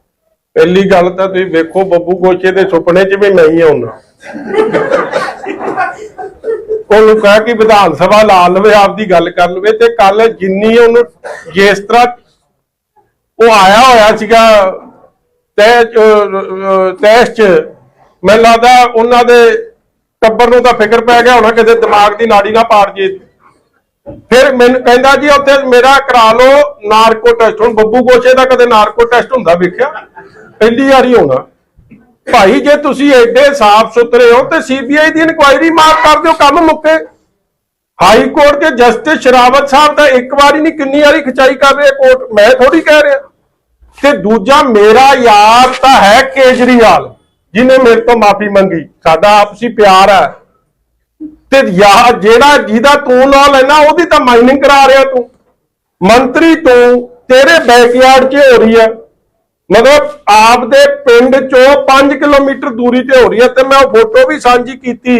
ਪਹਿਲੀ ਗੱਲ ਤਾਂ ਤੁਸੀਂ ਵੇਖੋ ਬੱਬੂ ਗੋਚੇ ਦੇ ਸੁਪਨੇ 'ਚ ਵੀ ਮੈਂ ਹੀ ਆਉਣਾ ਉਹਨੂੰ ਕਹਾ ਕਿ ਵਿਧਾਨ ਸਭਾ ਲਾ ਲਵੇ ਆਪਦੀ ਗੱਲ ਕਰ ਲਵੇ ਤੇ ਕੱਲ ਜਿੰਨੀ ਉਹਨੂੰ ਜਿਸ ਤਰ੍ਹਾਂ ਉਹ ਆਇਆ ਹੋਇਆ ਸੀਗਾ ਤੈ ਤੈਸ ਚ ਮੈਨੂੰ ਲੱਗਦਾ ਉਹਨਾਂ ਦੇ ਟੱਬਰ ਨੂੰ ਤਾਂ ਫਿਕਰ ਪੈ ਗਿਆ ਹੋਣਾ ਕਿਤੇ ਦਿਮਾਗ ਦੀ ਨਾੜੀ ਨਾ ਪਾੜ ਜੇ। ਫਿਰ ਮੈਨੂੰ ਕਹਿੰਦਾ ਜੀ ਉੱਥੇ ਮੇਰਾ ਕਰਾ ਲਓ ਨਾਰਕੋ ਟੈਸਟ। ਹੁਣ ਬੱਬੂ ਗੋਸ਼ੇ ਦਾ ਕਦੇ ਨਾਰਕੋ ਟੈਸਟ ਹੁੰਦਾ ਵੇਖਿਆ? ਪਹਿਲੀ ਵਾਰੀ ਹੋਣਾ। ਭਾਈ, ਜੇ ਤੁਸੀਂ ਐਡੇ ਸਾਫ਼ ਸੁਥਰੇ ਹੋ ਤੇ ਸੀਬੀਆਈ ਦੀ ਇਨਕੁਆਇਰੀ ਮਾਰ ਕਰ ਦਿਓ, ਕੰਮ ਮੁੱਕੇ। ਹਾਈ ਕੋਰਟ ਦੇ ਜਸਟਿਸ ਸ਼ਰਾਵਤ ਸਾਹਿਬ ਦਾ ਇੱਕ ਵਾਰੀ ਨਹੀਂ, ਕਿੰਨੀ ਵਾਰੀ ਖਿਚਾਈ ਕਰ ਰਿਹਾ ਕੋਰਟ? ਮੈਂ ਥੋੜੀ ਕਹਿ ਰਿਹਾ। ਤੇ ਦੂਜਾ, ਮੇਰਾ ਯਾਰ ਤਾਂ ਹੈ ਕੇਜਰੀਵਾਲ। ਜਿਹਨੇ ਮੇਰੇ ਤੋਂ ਮਾਫੀ ਮੰਗੀ, ਸਾਡਾ ਆਪਸੀ ਪਿਆਰ ਹੈ। ਤੇ ਯਾ ਜਿਹੜਾ ਜਿਹਦਾ ਤੂੰ ਨਾਂ ਲੈਣਾ ਉਹਦੀ ਤਾਂ ਮਾਈਨਿੰਗ ਕਰਾ ਰਿਹਾ ਤੂੰ। ਮੰਤਰੀ ਤੂੰ, ਤੇਰੇ ਬੈਕਯਾਰਡ 'ਚ ਹੋ ਰਹੀ ਹੈ। ਮਤਲਬ ਆਪ ਦੇ ਪਿੰਡ ਚੋਂ 5 ਕਿਲੋਮੀਟਰ ਦੂਰੀ ਤੇ ਹੋ ਰਹੀ ਹੈ ਤੇ ਮੈਂ ਉਹ ਫੋਟੋ ਵੀ ਸਾਂਝੀ ਕੀਤੀ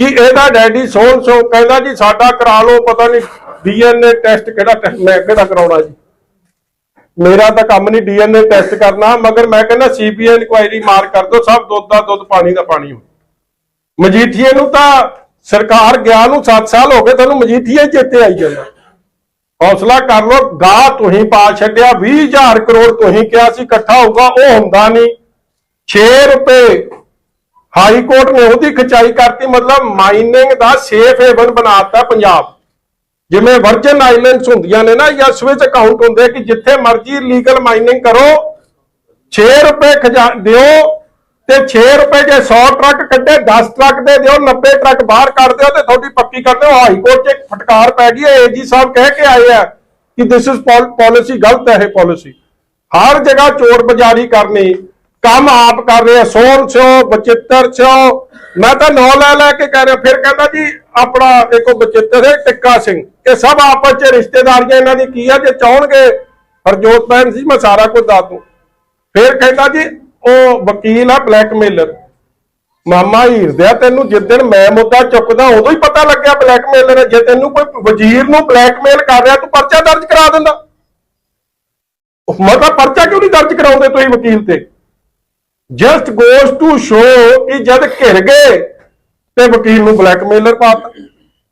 ਕਿ ਇਹਦਾ ਡੈਡੀ ਸੋਹਣ ਸੋ ਕਹਿੰਦਾ ਜੀ, ਸਾਡਾ ਕਰਾ ਲਓ, ਪਤਾ ਨਹੀਂ ਡੀਐਨਏ ਟੈਸਟ ਕਿਹੜਾ, ਮੈਂ ਕਿਹੜਾ ਕਰਾਉਣਾ ਜੀ। ਮੇਰਾ ਤਾਂ ਕੰਮ ਨਹੀਂ ਡੀਐਨਏ ਟੈਸਟ ਕਰਨਾ, ਮਗਰ ਮੈਂ ਕਹਿੰਦਾ ਸੀਬੀਆਈ ਇਨਕੁਆਇਰੀ ਮਾਰ ਕਰ ਦੋ, ਸਭ ਦੁੱਧ ਦਾ ਦੁੱਧ, ਪਾਣੀ ਦਾ ਪਾਣੀ ਹੋ ਮਜੀਠੀਏ ਨੂੰ ਤਾਂ ਸਰਕਾਰ ਗਿਆ ਨੂੰ 7 ਸਾਲ ਹੋ ਗਏ, ਤੁਹਾਨੂੰ ਮਜੀਠੀਏ ਚੇਤੇ ਆਈ ਜਾਂਦਾ। ਹੌਸਲਾ ਕਰ ਲੋ ਗਾ ਤੁਸੀਂ ਪਾ ਛੱਡਿਆ 20000 ਕਰੋੜ ਤੁਸੀਂ ਕਿਹਾ ਸੀ ਇਕੱਠਾ ਹੋਊਗਾ, ਉਹ ਹੁੰਦਾ ਨਹੀਂ। 6 ਰੁਪਏ ਹਾਈ ਕੋਰਟ ਨੇ ਉਹਦੀ ਖਚਾਈ ਕਰਤੀ, ਮਤਲਬ ਮਾਈਨਿੰਗ ਦਾ ਸੇਫ ਹੇਵਨ ਬਣਾਤਾ ਪੰਜਾਬ। ਜਿਵੇਂ ਵਰਜਨ ਆਈਲੈਂਡਸ ਹੁੰਦੀਆਂ ਨੇ ਨਾ ਜਾਂ ਸਵਿਸ ਅਕਾਊਂਟ ਹੁੰਦੇ ਕਿ ਜਿੱਥੇ ਮਰਜ਼ੀ ਲੀਗਲ ਮਾਈਨਿੰਗ ਕਰੋ 6 ਰੁਪਏ ਖਜਾ, ਦਿਓ ਤੇ 6 ਰੁਪਏ ਜੇ 100 ਟਰੱਕ ਕੱਢੇ 10 ਟਰੱਕ ਦੇ ਦਿਓ 90 ਟਰੱਕ ਬਾਹਰ ਕੱਢ ਦਿਓ ਤੇ ਤੁਹਾਡੀ ਪੱਕੀ ਕਰ ਦਿਓ। ਹਾਈ ਕੋਰਟ 'ਚ ਇੱਕ ਫਟਕਾਰ ਪੈ ਗਈ ਹੈ, ਏਜੀ ਸਾਹਿਬ ਕਹਿ ਕੇ ਆਏ ਆ ਕਿ ਦਿਸ ਇਜ਼ ਪਾਲਿਸੀ ਗਲਤ ਹੈ ਇਹ ਪਾਲਿਸੀ ਹਰ ਜਗ੍ਹਾ ਚੋਰ ਬਜ਼ਾਰੀ ਕਰਨੀ, ਕੰਮ ਆਪ ਕਰ ਰਹੇ ਆ ਸੋਨ ਸਿਓ ਬਚਿੱਤਰ ਸਿਓ ਮੈਂ ਤਾਂ ਨੌ ਲੈ ਲੈ ਕੇ ਕਹਿ ਰਿਹਾ, ਫਿਰ ਕਹਿੰਦਾ ਜੀ ਆਪਣਾ ਦੇਖੋ ਬਚਿੱਤਰ ਹੈ, ਟਿੱਕਾ ਸਿੰਘ। ਇਹ ਸਭ ਆਪਸ ਚ ਰਿਸ਼ਤੇਦਾਰੀਆਂ ਇਹਨਾਂ ਦੀ ਕੀ ਆ? ਜੇ ਚਾਹਣਗੇ, ਹਰਜੋਤ ਬਹਿਨ ਸੀ, ਮੈਂ ਸਾਰਾ ਕੁਝ ਦੱਸ ਦੂੰ। ਫਿਰ ਕਹਿੰਦਾ ਜੀ, ਉਹ ਵਕੀਲ ਆ, ਬਲੈਕਮੇਲਰ। ਮਾਮਾ ਹੀਰਦਿਆ, ਤੈਨੂੰ ਜਿੱਦਣ ਮੈਂ ਮੁੱਦਾ ਚੁੱਕਦਾ, ਉਦੋਂ ਹੀ ਪਤਾ ਲੱਗਿਆ ਬਲੈਕਮੇਲਰ ਹੈ। ਜੇ ਤੈਨੂੰ ਕੋਈ ਵਜ਼ੀਰ ਨੂੰ ਬਲੈਕਮੇਲ ਕਰ ਰਿਹਾ, ਤੂੰ ਪਰਚਾ ਦਰਜ ਕਰਾ ਦਿੰਦਾ। ਮਤਲਬ ਪਰਚਾ ਕਿਉਂ ਨਹੀਂ ਦਰਜ ਕਰਾਉਂਦੇ ਤੁਸੀਂ ਵਕੀਲ ਤੇ? ਜਸਟ ਗੋਸ ਟੂ ਸ਼ੋ ਕਿ ਜਦ ਘਿਰ ਗਏ ਤੇ ਵਕੀਲ ਨੂੰ ਬਲੈਕਮੇਲਰ ਪਾਤਾ।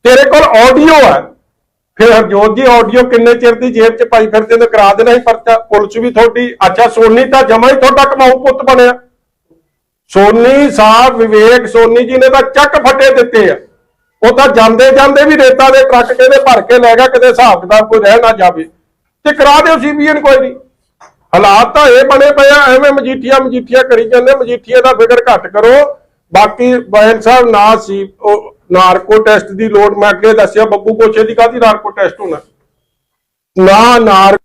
ਤੇਰੇ ਕੋਲ ਆਡੀਓ ਹੈ। ਫਿਰ ਹਰਜੋਤ ਜੀ ਆਡੀਓ ਕਿੰਨੇ ਚਿਰ ਦੀ ਜੇਬ 'ਚ ਪਾਈ ਫਿਰਦੇ ਨੇ? ਕਰਾ ਦੇਣਾ ਸੀ ਪਰਚਾ। ਪੁਲਿਸ ਵੀ ਤੁਹਾਡੀ। ਅੱਛਾ, ਸੋਨੀ ਤਾਂ ਜਮਾ ਹੀ ਤੁਹਾਡਾ ਕਮਾਊ ਪੁੱਤ ਬਣਿਆ। ਸੋਨੀ ਸਾਹਿਬ, ਵਿਵੇਕ, ਸੋਨੀ ਜੀ ਨੇ ਤਾਂ ਚੱਕ ਫੱਟੇ ਦਿੱਤੇ ਆ। ਉਹ ਤਾਂ ਜਾਂਦੇ ਜਾਂਦੇ ਵੀ ਰੇਤਾ ਦੇ ਟਰੱਕ ਕਹਿੰਦੇ ਭਰ ਕੇ ਲੈ ਗਿਆ, ਕਿਤੇ ਹਿਸਾਬ ਕਿਤਾਬ ਕੋਈ ਰਹਿ ਨਾ ਜਾਵੇ। ਤੇ ਕਰਾ ਦਿਓ ਸੀਬੀਆਈ ਇਨਕੁਆਇਰੀ ਹਾਲਾਤ ਤਾਂ ਇਹ ਬਣੇ ਪਏ ਆ, ਐਵੇਂ ਮਜੀਠੀਆ ਮਜੀਠੀਆ ਕਰੀ ਜਾਂਦੇ ਮਜੀਠੀਆ ਦਾ ਫਿਕਰ ਘੱਟ ਕਰੋ। ਬਾਕੀ ਬੈਲ ਸਾਹਿਬ ਨਾ ਸੀ, ਉਹ ਨਾਰਕੋ ਟੈਸਟ ਦੀ ਲੋੜ, ਮੈਂ ਅੱਗੇ ਦੱਸਿਆ, ਬੱਬੂ ਕੋਚੇ ਦੀ ਕਾਹਦੀ ਨਾਰਕੋ ਟੈਸਟ ਹੋਣਾ? ਨਾ ਨਾਰ